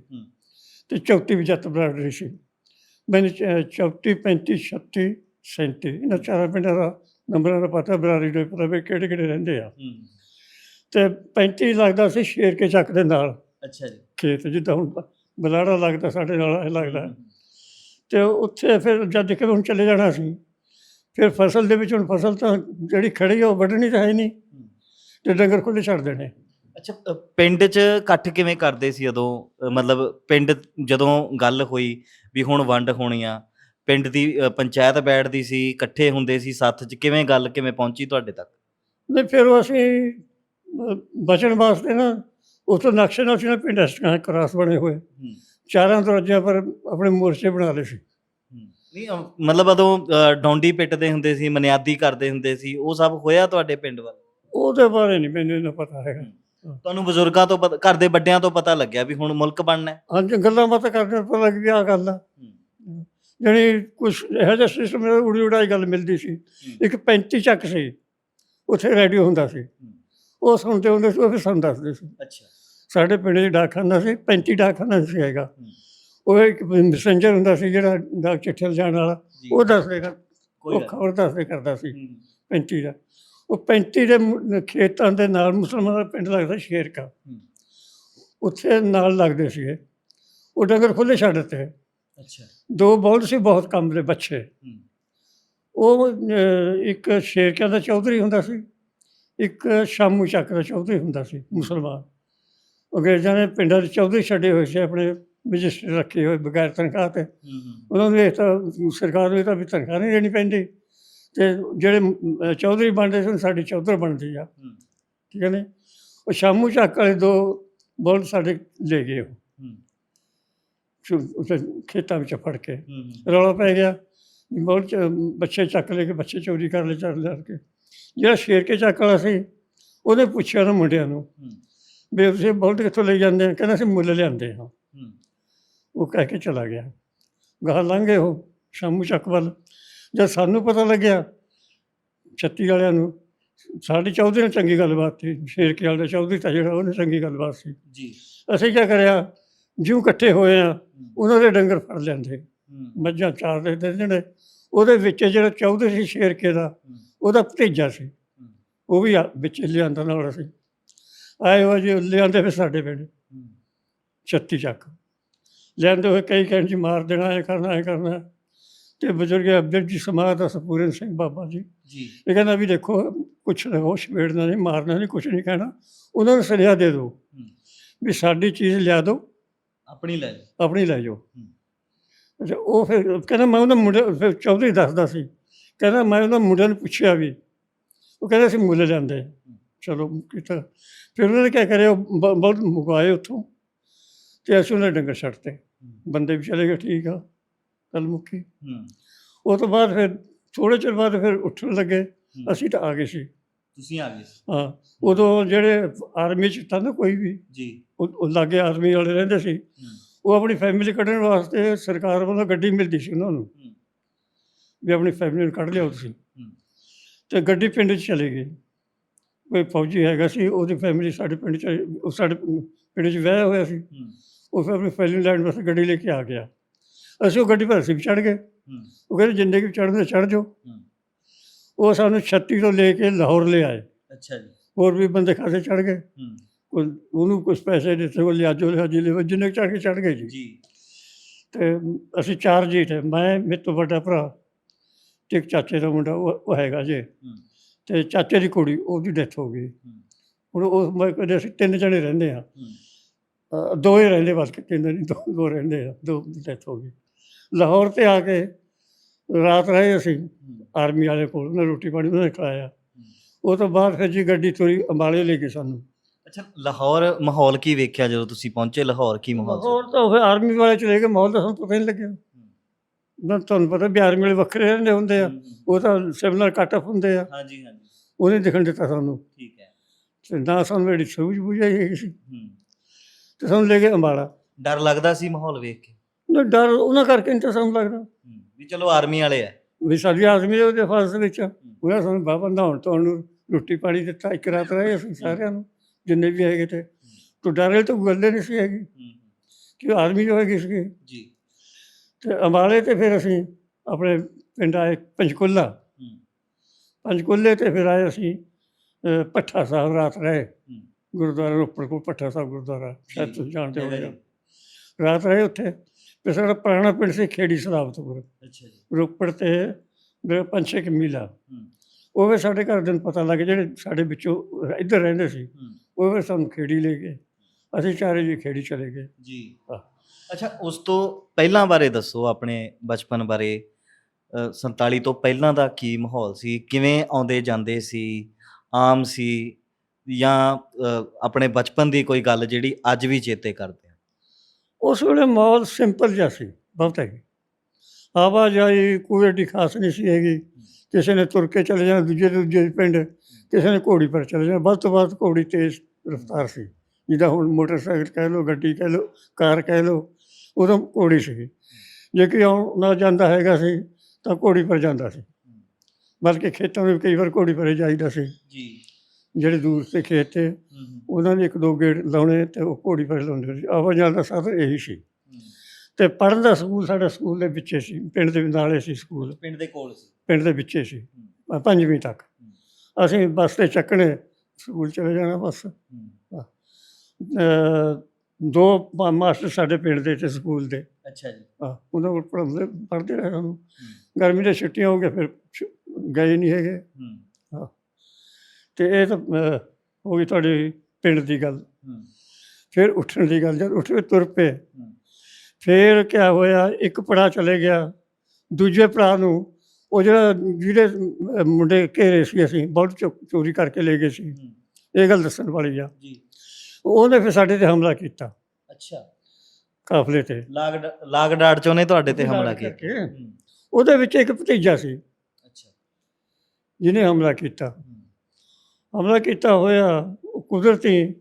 Speaker 1: ਤੇ ਚੌਥੀ ਵੀ ਜੱਟ ਬਰਾਦਰੀ ਸੀ। ਮੈਨੂੰ ਚੌਥੀ 35 36 37 ਇਹਨਾਂ ਚਾਰਾਂ ਪਿੰਡਾਂ ਦਾ ਨੰਬਰਾਂ ਦਾ ਪਤਾ ਬਰਾਦਰੀ ਦਾ ਪਤਾ ਵੀ ਕਿਹੜੇ ਕਿਹੜੇ ਰਹਿੰਦੇ ਆ। ਤੇ 35 ਲੱਗਦਾ ਸੀ ਸ਼ੇਰ ਕੇ ਚੱਕ ਦੇ ਨਾਲ।
Speaker 2: ਅੱਛਾ ਜੀ।
Speaker 1: ਖੇਤ ਜਿੱਦਾਂ ਹੁਣ ਬਲਾੜਾ ਲੱਗਦਾ ਸਾਡੇ ਨਾਲ ਇਹ ਲੱਗਦਾ। ਤੇ ਉੱਥੇ ਫਿਰ ਜਦ ਦੇਖੇ ਹੁਣ ਚਲੇ ਜਾਣਾ ਸੀ। ਫਿਰ ਫਸਲ ਦੇ ਵਿੱਚ ਹੁਣ ਫਸਲ ਤਾਂ ਜਿਹੜੀ ਖੜੀ ਆ ਉਹ ਵੱਢਣੀ ਤਾਂ ਹੈ ਨਹੀਂ। ਤੇ ਡੰਗਰ ਖੁੱਲੇ ਛੱਡ ਦੇਣੇ।
Speaker 2: ਅੱਛਾ ਪਿੰਡ 'ਚ ਇਕੱਠ ਕਿਵੇਂ ਕਰਦੇ ਸੀ ਉਦੋਂ? ਮਤਲਬ ਪਿੰਡ ਜਦੋਂ ਗੱਲ ਹੋਈ ਵੀ ਹੁਣ ਵੰਡ ਹੋਣੀ ਆ ਪਿੰਡ ਦੀ ਪੰਚਾਇਤ ਬੈਠਦੀ ਸੀ ਇਕੱਠੇ ਹੁੰਦੇ ਸੀ ਸੱਥ 'ਚ ਕਿਵੇਂ ਗੱਲ ਕਿਵੇਂ ਪਹੁੰਚੀ ਤੁਹਾਡੇ ਤੱਕ?
Speaker 1: ਨਹੀਂ ਫਿਰ ਅਸੀਂ ਬਚਣ ਵਾਸਤੇ ਨਾ ਉੱਥੋਂ ਨਕਸ਼ੇ ਨਾਲ ਸੀ ਨਾ ਪਿੰਡ ਅਸਕਾਂ ਕਰਾਸ ਬਣੇ ਹੋਏ ਚਾਰਾਂ ਦਰਵਾਜ਼ਿਆਂ ਪਰ ਆਪਣੇ ਮੋਰਚੇ ਬਣਾ ਲਏ ਸੀ।
Speaker 2: ਨਹੀਂ ਮਤਲਬ ਉਦੋਂ ਡੌਂਡੀ ਪਿੱਟਦੇ ਹੁੰਦੇ ਸੀ ਮਨਿਆਦੀ ਕਰਦੇ ਹੁੰਦੇ ਸੀ ਉਹ ਸਭ ਹੋਇਆ ਤੁਹਾਡੇ ਪਿੰਡ ਵੱਲ?
Speaker 1: ਉਹਦੇ ਬਾਰੇ ਨਹੀਂ ਮੈਨੂੰ ਇਹਨਾਂ ਪਤਾ ਹੈਗਾ।
Speaker 2: ਤੁਹਾਨੂੰ ਬਜ਼ੁਰਗਾਂ ਤੋਂ ਘਰ ਦੇ ਵੱਡਿਆਂ ਤੋਂ ਪਤਾ ਲੱਗਿਆ ਵੀ ਹੁਣ ਮੁਲਕ ਬਣਨਾ ਹੈ?
Speaker 1: ਹਾਂਜੀ ਗੱਲਾਂ ਬਾਤਾਂ ਕਰਦੇ ਪਤਾ ਲੱਗ ਗਿਆ ਗੱਲ ਆ। ਜਿਹੜੀ ਕੁਝ ਇਹੋ ਜਿਹਾ ਸਿਸਟਮ ਉੜੀ ਉਡਾਈ ਗੱਲ ਮਿਲਦੀ ਸੀ। ਇੱਕ 35 ਚੱਕ ਸੀ ਉੱਥੇ ਰੇਡੀਓ ਹੁੰਦਾ ਸੀ। ਉਹ ਸੁਣਦੇ ਹੁੰਦੇ ਸੀ ਉਹ ਫਿਰ ਸਾਨੂੰ ਦੱਸਦੇ ਸੀ।
Speaker 2: ਅੱਛਾ।
Speaker 1: ਸਾਡੇ ਪਿੰਡ ਦੇ ਡਾਕਖਾਨਾ ਸੀ 35 ਡਾਕਖਾਨਾ ਸੀ ਹੈਗਾ। ਉਹ ਇੱਕ ਮੈਸੇਂਜਰ ਹੁੰਦਾ ਸੀ ਜਿਹੜਾ ਡਾਕ ਚਿੱਠੀ ਲਿਜਾਣ ਵਾਲਾ ਉਹ ਦੱਸਦੇ ਕਰ
Speaker 2: ਕੋਈ
Speaker 1: ਉਹ ਖਬਰ ਦੱਸਦੇ ਕਰਦਾ ਸੀ
Speaker 2: ਨਹੀਂ।
Speaker 1: 35 ਦਾ। ਉਹ 35 ਦੇ ਖੇਤਾਂ ਦੇ ਨਾਲ ਮੁਸਲਮਾਨਾਂ ਦਾ ਪਿੰਡ ਲੱਗਦਾ ਸ਼ੇਰਕਾ। ਉੱਥੇ ਨਾਲ ਲੱਗਦੇ ਸੀਗੇ। ਉਹ ਡੰਗਰ ਖੁੱਲੇ ਛੱਡ ਦਿੱਤੇ।
Speaker 2: ਅੱਛਾ।
Speaker 1: ਦੋ ਬੌਲ ਸੀ ਬਹੁਤ ਕੰਮ ਦੇ ਬੱਚੇ। ਉਹ ਇੱਕ ਸ਼ੇਰਕਿਆਂ ਦਾ ਚੌਧਰੀ ਹੁੰਦਾ ਸੀ। ਇੱਕ ਸ਼ਾਮੂ ਚੱਕ ਦਾ ਚੌਧਰੀ ਹੁੰਦਾ ਸੀ ਮੁਸਲਮਾਨ। ਅੰਗਰੇਜ਼ਾਂ ਨੇ ਪਿੰਡਾਂ ਦੇ ਚੌਧਰੀ ਛੱਡੇ ਹੋਏ ਸੀ ਆਪਣੇ ਰਜਿਸਟਰ ਰੱਖੇ ਹੋਏ ਬਗੈਰ ਤਨਖਾਹ ਤੇ। ਉਹਨਾਂ ਨੂੰ ਇਹ ਤਾਂ ਸਰਕਾਰ ਨੂੰ ਇਹ ਤਾਂ ਵੀ ਤਨਖਾਹ ਨਹੀਂ ਦੇਣੀ ਪੈਂਦੀ। ਤੇ ਜਿਹੜੇ ਚੌਧਰੀ ਬਣਦੇ ਸਨ ਸਾਡੀ ਚੌਧਰ ਬਣਦੀ ਆ। ਠੀਕ ਹੈ ਨੇ? ਉਹ ਸ਼ਾਮੂ ਚੱਕ ਵਾਲੇ ਦੋ ਬੋਲ ਸਾਡੇ ਲੈ ਗਏ ਉਹ। ਖੇਤਾਂ ਵਿੱਚ ਫੜ ਕੇ। ਰੌਲਾ ਪੈ ਗਿਆ। ਚ ਬੱਚੇ ਚੱਕ ਲੈ ਕੇ ਬੱਚੇ ਚੋਰੀ ਕਰ ਲੈ ਚੱਲ ਲੈ ਕੇ। ਜਿਹੜਾ ਸ਼ੇਰ ਕੇ ਚੱਕ ਵਾਲਾ ਸੀ ਉਹਨੇ ਪੁੱਛਿਆ ਨਾ ਮੁੰਡਿਆਂ ਨੂੰ ਵੀ ਤੁਸੀਂ ਬੋਲਟ ਕਿੱਥੋਂ ਲਈ ਜਾਂਦੇ ਆ ਕਹਿੰਦਾ ਅਸੀਂ ਮੁੱਲ ਲਿਆਂਦੇ ਹਾਂ। ਉਹ ਕਹਿ ਕੇ ਚਲਾ ਗਿਆ। ਗਾਹ ਲੰਘੇ ਉਹ ਸ਼ਾਮੂ ਚੱਕ ਵੱਲ। ਜਦ ਸਾਨੂੰ ਪਤਾ ਲੱਗਿਆ ਛੱਤੀ ਵਾਲਿਆਂ ਨੂੰ ਸਾਡੀ ਚੌਧਰੀ ਨਾਲ ਚੰਗੀ ਗੱਲਬਾਤ ਸੀ ਸ਼ੇਰ ਕੇ ਵਾਲੇ ਚੌਧਰੀ ਤਾਂ ਜਿਹੜਾ ਉਹਨੇ ਚੰਗੀ ਗੱਲਬਾਤ ਸੀ।
Speaker 2: ਜੀ।
Speaker 1: ਅਸੀਂ ਕੀ ਕਰਿਆ? ਜਿਉਂ ਇਕੱਠੇ ਹੋਏ ਆ ਉਹਨਾਂ ਦੇ ਡੰਗਰ ਫੜ ਲੈਂਦੇ। ਮੱਝਾਂ ਚਾਰ ਦੇ ਦਿੰਦੇ ਨੇ। ਉਹਦੇ ਵਿੱਚ ਜਿਹੜਾ ਚੌਧਰੀ ਸੀ ਸ਼ੇਰਕੇ ਦਾ ਉਹਦਾ ਭਤੀਜਾ ਸੀ। ਉਹ ਵੀ ਆ- ਵਿੱਚ ਲਿਆਂਦਾ ਨਾਲ ਅਸੀਂ। ਆਏ ਹੋ ਜੀ ਲਿਆਂਦੇ ਫਿਰ ਸਾਡੇ ਪਿੰਡ।
Speaker 2: ਹੂੰ।
Speaker 1: 36 ਚੱਕ। ਲਿਆਂਦੇ ਹੋਏ ਕਈ ਕਹਿਣ ਜੀ ਮਾਰ ਦੇਣਾ ਇਹ ਕਰਨਾ ਇਹ ਕਰਨਾ। ਤੇ ਬਜ਼ੁਰਗ ਅਬਦੁਲ ਜੀ ਸਮਾਧ ਦਾ ਸਪੂਰਨ ਸਿੰਘ ਬਾਬਾ ਜੀ।
Speaker 2: ਜੀ।
Speaker 1: ਇਹ ਕਹਿੰਦਾ ਵੀ ਦੇਖੋ ਕੁਛ ਨਾ ਹੋ ਛੇੜਨਾ ਨਹੀਂ ਮਾਰਨਾ ਨਹੀਂ ਕੁਛ ਨਹੀਂ ਕਹਿਣਾ। ਉਹਨਾਂ ਨੂੰ ਸਰਿਆ ਦੇ ਦਿਓ। ਵੀ ਸਾਡੀ ਚੀਜ਼ ਲਿਆ ਦਿਓ।
Speaker 2: ਆਪਣੀ ਲੈ ਲਓ
Speaker 1: ਆਪਣੀ ਲੈ ਜਾਓ। ਅੱਛਾ ਉਹ ਫਿਰ ਕਹਿੰਦਾ ਮੈਂ ਉਹਨਾਂ ਮੁੰਡੇ ਫਿਰ ਚੌਧਰੀ ਦੱਸਦਾ ਸੀ। ਕਹਿੰਦਾ ਮੈਂ ਉਹਨਾਂ ਮੁੰਡਿਆਂ ਨੂੰ ਪੁੱਛਿਆ ਵੀ ਉਹ ਕਹਿੰਦੇ ਅਸੀਂ ਮੁੱਲ ਲੈਂਦੇ। ਚਲੋ ਕੀਤਾ। ਫਿਰ ਉਹਨਾਂ ਨੇ ਕੀ ਕਰਿਆ ਬਹੁਤ ਮੁਗਾਏ ਉੱਥੋਂ। ਤੇ ਅਸੀਂ ਉਹਨਾਂ ਡੰਗਰ ਛੱਡਤੇ ਬੰਦੇ ਵੀ ਚਲੇ ਗਏ ਠੀਕ ਆ ਗੱਲ ਮੁੱਕੀ। ਉਹ ਤੋਂ ਬਾਅਦ ਫਿਰ ਥੋੜੇ ਚਿਰ ਬਾਅਦ ਫਿਰ ਉੱਠਣ ਲੱਗੇ। ਅਸੀਂ ਤਾਂ ਆ ਗਏ ਸੀ।
Speaker 2: ਤੁਸੀਂ ਆ ਗਏ ਸੀ।
Speaker 1: ਹਾਂ ਉਦੋਂ ਜਿਹੜੇ ਆਰਮੀ ਚ ਤਾਂ ਨਾ ਕੋਈ ਵੀ
Speaker 2: ਜੀ।
Speaker 1: ਉਹ ਲਾਗੇ ਆਰਮੀ ਵਾਲੇ ਰਹਿੰਦੇ ਸੀ। ਉਹ ਆਪਣੀ ਫੈਮਿਲੀ ਕੱਢਣ ਵਾਸਤੇ ਸਰਕਾਰ ਵੱਲੋਂ ਗੱਡੀ ਮਿਲਦੀ ਸੀ ਉਹਨਾਂ ਨੂੰ। ਵੀ ਆਪਣੀ ਫੈਮਿਲੀ ਨੂੰ ਕੱਢ ਲਿਆਓ ਤੁਸੀਂ। ਤੇ ਗੱਡੀ ਪਿੰਡ 'ਚ ਚਲੇ ਗਈ ਕੋਈ ਫੌਜੀ ਹੈਗਾ ਸੀ ਉਹਦੀ ਫੈਮਿਲੀ ਸਾਡੇ ਪਿੰਡ 'ਚ ਉਹ ਸਾਡੇ ਪਿੰਡ 'ਚ ਵਿਆਹਿਆ ਹੋਇਆ ਸੀ। ਉਹ ਫਿਰ ਆਪਣੀ ਫੈਮਿਲੀ ਲੈਣ ਵਾਸਤੇ ਗੱਡੀ ਲੈ ਕੇ ਆ ਗਿਆ। ਅਸੀਂ ਉਹ ਗੱਡੀ ਪਰ ਅਸੀਂ ਵੀ ਚੜ੍ਹ ਗਏ। ਉਹ ਕਹਿੰਦੇ ਜਿੰਨੇ ਵੀ ਚੜ੍ਹਦੇ ਚੜ੍ਹ ਜਾਓ। ਉਹ ਸਾਨੂੰ 36 ਤੋਂ ਲੈ ਕੇ ਲਾਹੌਰ ਲੈ ਆਏ।
Speaker 2: ਅੱਛਾ ਜੀ।
Speaker 1: ਹੋਰ ਵੀ ਬੰਦੇ ਖਾਸੇ ਚੜ੍ਹ ਗਏ। ਕੋਈ ਉਹਨੂੰ ਕੁਝ ਪੈਸੇ ਦਿੱਤੇ ਉਹ ਲਿਆਜੋ ਲਿਆਜੀ ਲੈ ਜਿੰਨੇ ਚੜ੍ਹ ਕੇ ਚੜ੍ਹ ਗਏ ਜੀ।
Speaker 2: ਜੀ।
Speaker 1: ਤੇ ਅਸੀਂ ਚਾਰ ਜੀ ਤੇ ਮੈਂ ਮੇਰੇ ਤੋਂ ਵੱਡਾ ਭਰਾ ਤੇ ਇੱਕ ਚਾਚੇ ਦਾ ਮੁੰਡਾ ਉਹ ਉਹ ਹੈਗਾ ਜੇ। ਤੇ ਚਾਚੇ ਦੀ ਕੁੜੀ ਉਹਦੀ ਡੈਥ ਹੋ ਗਈ। ਹੁਣ ਉਹ ਮੈਂ ਕਹਿੰਦੇ ਅਸੀਂ ਤਿੰਨ ਜਣੇ ਰਹਿੰਦੇ ਆ ਦੋ ਹੀ ਰਹਿੰਦੇ ਬਸ ਤਿੰਨ ਨਹੀਂ ਦੋ ਦੋ ਰਹਿੰਦੇ ਆ ਦੋ ਦੀ ਡੈਥ ਹੋ ਗਈ। ਲਾਹੌਰ ਤੇ ਆ ਕੇ ਰਾਤ ਰਹੇ ਅਸੀਂ ਆਰਮੀ ਵਾਲੇ ਕੋਲ ਉਹਨੇ ਰੋਟੀ ਪਾਣੀ ਉਹਨਾਂ ਨੇ ਉਹ ਤੋਂ ਬਾਅਦ ਫਿਰ ਜੀ ਗੱਡੀ ਤੁਰੀ ਅੰਬਾਲੇ ਲੈ ਗਈ ਸਾਨੂੰ।
Speaker 2: ਅੱਛਾ ਲਾਹੌਰ ਮਾਹੌਲ ਕੀ ਵੇਖਿਆ ਜਦੋਂ ਤੁਸੀਂ ਪਹੁੰਚੇ? ਲਾਹੌਰ ਕੀ ਮਾਹੌਲ ਸੀ?
Speaker 1: ਹੋਰ ਤਾਂ ਉਹ ਆਰਮੀ ਵਾਲੇ ਚਲੇ ਗਏ ਮਾਹੌਲ ਦਾ ਸਾਨੂੰ ਪਤਾ ਨਹੀਂ ਲੱਗਿਆ। ਨਾ ਤੁਹਾਨੂੰ ਪਤਾ ਵੀ ਆਰਮੀ ਵਾਲੇ ਵੱਖਰੇ ਰਹਿੰਦੇ ਹੁੰਦੇ ਆ। ਉਹ ਤਾਂ ਸਿਮਲਰ ਕੱਟ ਆਫ ਹੁੰਦੇ ਆ।
Speaker 2: ਹਾਂਜੀ ਹਾਂਜੀ।
Speaker 1: ਉਹਨੇ ਦਿਖਣ ਦਿੱਤਾ ਸਾਨੂੰ।
Speaker 2: ਠੀਕ ਹੈ।
Speaker 1: ਤੇ ਨਾ ਸਾਨੂੰ ਜਿਹੜੀ ਸੂਝ ਬੂਝ ਆਈ ਹੈਗੀ ਸੀ।
Speaker 2: ਹੂੰ।
Speaker 1: ਤੇ ਸਾਨੂੰ ਲੈ ਅੰਬਾਲਾ।
Speaker 2: ਡਰ ਲੱਗਦਾ ਸੀ ਮਾਹੌਲ ਵੇਖ ਕੇ?
Speaker 1: ਨਾ ਡਰ ਉਹਨਾਂ ਕਰਕੇ ਨਹੀਂ ਤਾਂ ਸਾਨੂੰ ਲੱਗਦਾ।
Speaker 2: ਹੂੰ, ਵੀ ਚਲੋ ਆਰਮੀ ਵਾਲੇ ਆ।
Speaker 1: ਵੀ ਸਾਡੀ ਆਦਮੀ ਦੇ ਉਹਦੇ ਫਾਸ ਵਿੱਚ ਆ। ਉਹਨਾਂ ਸਾਨੂੰ ਬਾਬਾ ਨਹਾਉਣ ਧੋਣ ਨੂੰ ਰੋਟੀ ਪਾਣੀ ਦਿੱਤਾ। ਇੱਕ ਰਾਤ ਰਹੇ ਅਸੀਂ ਸਾਰਿਆਂ ਨੂੰ ਜਿੰਨੇ ਵੀ ਹੈਗੇ ਤੇ। ਤੋ ਡਰੇ ਤਾਂ ਗੱਲ ਨਹੀਂ ਸੀ ਹੈਗੀ।
Speaker 2: ਹੂੰ,
Speaker 1: ਕਿ ਆਦਮੀ ਜੋ ਹੈਗੀ ਸੀ
Speaker 2: ਜੀ।
Speaker 1: ਤੇ ਅੰਬਾਲੇ ਤੇ ਫਿਰ ਅਸੀਂ ਆਪਣੇ ਪਿੰਡ ਆਏ ਪੰਚਕੁਲਾ।
Speaker 2: ਹੂੰ,
Speaker 1: ਪੰਚਕੁਲੇ ਤੇ ਫਿਰ ਆਏ ਅਸੀਂ ਭੱਠਾ ਸਾਹਿਬ ਰਾਤ ਰਹੇ।
Speaker 2: ਹੂੰ,
Speaker 1: ਗੁਰਦੁਆਰਾ ਰੋਪੜ ਕੋਲ ਭੱਠਾ ਸਾਹਿਬ ਗੁਰਦੁਆਰਾ ਸ਼ਾਇਦ ਤੁਸੀਂ ਜਾਣਦੇ ਹੋਗੇ
Speaker 2: ਜੀ।
Speaker 1: ਰਾਤ ਰਹੇ ਉੱਥੇ। ਫਿਰ ਸਾਡਾ ਪੁਰਾਣਾ ਪਿੰਡ ਸੀ ਖੇੜੀ ਸਲਾਬਤਪੁਰ।
Speaker 2: ਅੱਛਾ ਜੀ।
Speaker 1: ਰੋਪੜ ਤੇ ਮੇਰੇ ਪੰਜ ਛੇ ਕੁ ਮੀਲ ਆ।
Speaker 2: ਹੂੰ,
Speaker 1: ਉਹ ਵੀ ਸਾਡੇ ਘਰ ਦੇ ਨੂੰ ਪਤਾ ਲੱਗ ਜਿਹੜੇ ਸਾਡੇ ਵਿੱਚੋਂ ਇੱਧਰ ਰਹਿੰਦੇ ਸੀ
Speaker 2: ਹੂੰ,
Speaker 1: ਉਹ ਵੀ ਸਾਨੂੰ ਖੇੜੀ ਲੈ ਗਏ। ਅਸੀਂ ਚਾਰੇ ਜੀ ਖੇੜੀ ਚਲੇ ਗਏ।
Speaker 2: ਜੀ।
Speaker 1: ਹਾਂ।
Speaker 2: ਅੱਛਾ ਉਸ ਤੋਂ ਪਹਿਲਾਂ ਬਾਰੇ ਦੱਸੋ ਆਪਣੇ ਬਚਪਨ ਬਾਰੇ। ਅ, 47 ਤੋਂ ਪਹਿਲਾਂ ਦਾ ਕੀ ਮਾਹੌਲ ਸੀ? ਕਿਵੇਂ ਆਉਂਦੇ ਜਾਂਦੇ ਸੀ? ਆਮ ਸੀ? ਜਾਂ ਅ, ਆਪਣੇ ਬਚਪਨ ਦੀ ਕੋਈ ਗੱਲ ਜਿਹੜੀ ਅੱਜ ਵੀ ਚੇਤੇ ਕਰਦੇ ਆ?
Speaker 1: ਉਸ ਵੇਲੇ ਮਾਹੌਲ ਸਿੰਪਲ ਜਿਹਾ ਸੀ ਬਹੁਤ ਹੈਗੀ। ਆਵਾਜਾਈ ਕੋਈ ਏਡੀ ਖਾਸ ਨਹੀਂ ਸੀ ਹੈਗੀ। ਕਿਸੇ ਨੇ ਤੁਰ ਕੇ ਚਲੇ ਜਾਣਾ ਦੂਜੇ ਤੋਂ ਦੂਜੇ ਪਿੰਡ ਕਿਸੇ ਨੇ ਘੋੜੀ ਪਰ ਚਲੇ ਜਾਣਾ। ਵੱਧ ਤੋਂ ਵੱਧ ਘੋੜੀ ਤੇਜ਼ ਰਫ਼ਤਾਰ ਸੀ। ਜਿੱਦਾਂ ਹੁਣ ਮੋਟਰਸਾਈਕਲ ਕਹਿ ਲਓ ਗੱਡੀ ਕਹਿ ਲਓ ਕਾਰ ਕਹਿ ਲਓ ਉਦੋਂ ਘੋੜੀ ਸੀ ਜੇ ਕਿ ਨਾ ਜਾਂਦਾ ਹੈਗਾ ਸੀ ਤਾਂ ਘੋੜੀ ਪਰ ਜਾਂਦਾ ਸੀ। ਬਲਕਿ ਖੇਤਾਂ ਵਿੱਚ ਕਈ ਵਾਰ ਘੋੜੀ ਪਰੇ ਜਾਈਦਾ ਸੀ।
Speaker 2: ਜੀ।
Speaker 1: ਜਿਹੜੇ ਦੂਰ ਤੇ ਖੇਤ ਤੇ ਉਹਨਾਂ ਨੇ ਇੱਕ ਦੋ ਗੇੜ ਲਾਉਣੇ ਤੇ ਉਹ ਘੋੜੀ ਪਰ ਲਾਉਂਦੇ ਸੀ। ਆਵਾਜਾਈ ਦਾ ਸਾਧਨ ਇਹੀ ਸੀ। ਤੇ ਪੜ੍ਹਨ ਦਾ ਸਕੂਲ ਸਾਡਾ ਸਕੂਲ ਦੇ ਵਿੱਚੇ ਸੀ ਪਿੰਡ ਦੇ ਨਾਲੇ ਸੀ ਸਕੂਲ।
Speaker 2: ਪਿੰਡ ਦੇ ਕੋਲ ਸੀ।
Speaker 1: ਪਿੰਡ ਦੇ ਵਿੱਚੇ ਸੀ। ਪੰਜਵੀਂ ਤੱਕ। ਅਸੀਂ ਬੱਸ ਤੇ ਚੱਕਣੇ ਸਕੂਲ ਚਲੇ ਜਾਣਾ ਬਸ। ਦੋ ਮਾ- ਮਾਸਟਰ ਸਾਡੇ ਪਿੰਡ ਦੇ ਤੇ ਸਕੂਲ ਦੇ।
Speaker 2: ਅੱਛਾ ਜੀ।
Speaker 1: ਆ ਉਹਨਾਂ ਕੋਲ ਪੜ੍ਹਦੇ ਪੜ੍ਹਦੇ ਰਹੇ ਸਾਨੂੰ ਗਰਮੀ ਦੀਆਂ ਛੁੱਟੀਆਂ ਹੋ ਗਈਆਂ ਫਿਰ ਛੁ- ਗਏ ਨਹੀਂ ਹੈਗੇ। ਤੇ ਇਹ ਤਾਂ ਅਹ, ਹੋ ਗਈ ਤੁਹਾਡੀ ਪਿੰਡ ਦੀ ਗੱਲ। ਫਿਰ ਉੱਠਣ ਦੀ ਗੱਲ ਜਦ ਉੱਠ ਕੇ ਤੁਰ ਪਏ ਫਿਰ ਕਿਆ ਹੋਇਆ ਇੱਕ ਪੜਾ ਚਲੇ ਗਿਆ ਦੂਜੇ ਭਰਾ ਨੂੰ ਉਹ ਜਿਹੜਾ ਜਿਹੜੇ ਅਹ, ਮੁੰਡੇ ਘੇਰੇ ਸੀ ਅਸੀਂ ਬਹੁਤ ਚੋ- ਚੋਰੀ ਕਰਕੇ ਲੈ ਗਏ ਸੀ। ਇਹ ਗੱਲ ਦੱਸਣ ਵਾਲੀ ਆ।
Speaker 2: ਜੀ।
Speaker 1: ਉਹਨੇ ਫਿਰ ਸਾਡੇ ਤੇ ਹਮਲਾ ਕੀਤਾ।
Speaker 2: ਅੱਛਾ।
Speaker 1: ਕਾਫਲੇ ਤੇ।
Speaker 2: ਲਾਗ ਲਾਗ ਡਾਟ ਚ ਉਹਨੇ ਤੁਹਾਡੇ ਤੇ ਹਮਲਾ ਕੀਤਾ।
Speaker 1: ਉਹਦੇ ਵਿੱਚ ਇੱਕ ਭਤੀਜਾ ਸੀ।
Speaker 2: ਅੱਛਾ।
Speaker 1: ਜਿਹਨੇ ਹਮਲਾ ਕੀਤਾ। ਹਮਲਾ ਕੀਤਾ ਹੋਇਆ ਉਹ ਕੁਦਰਤੀ।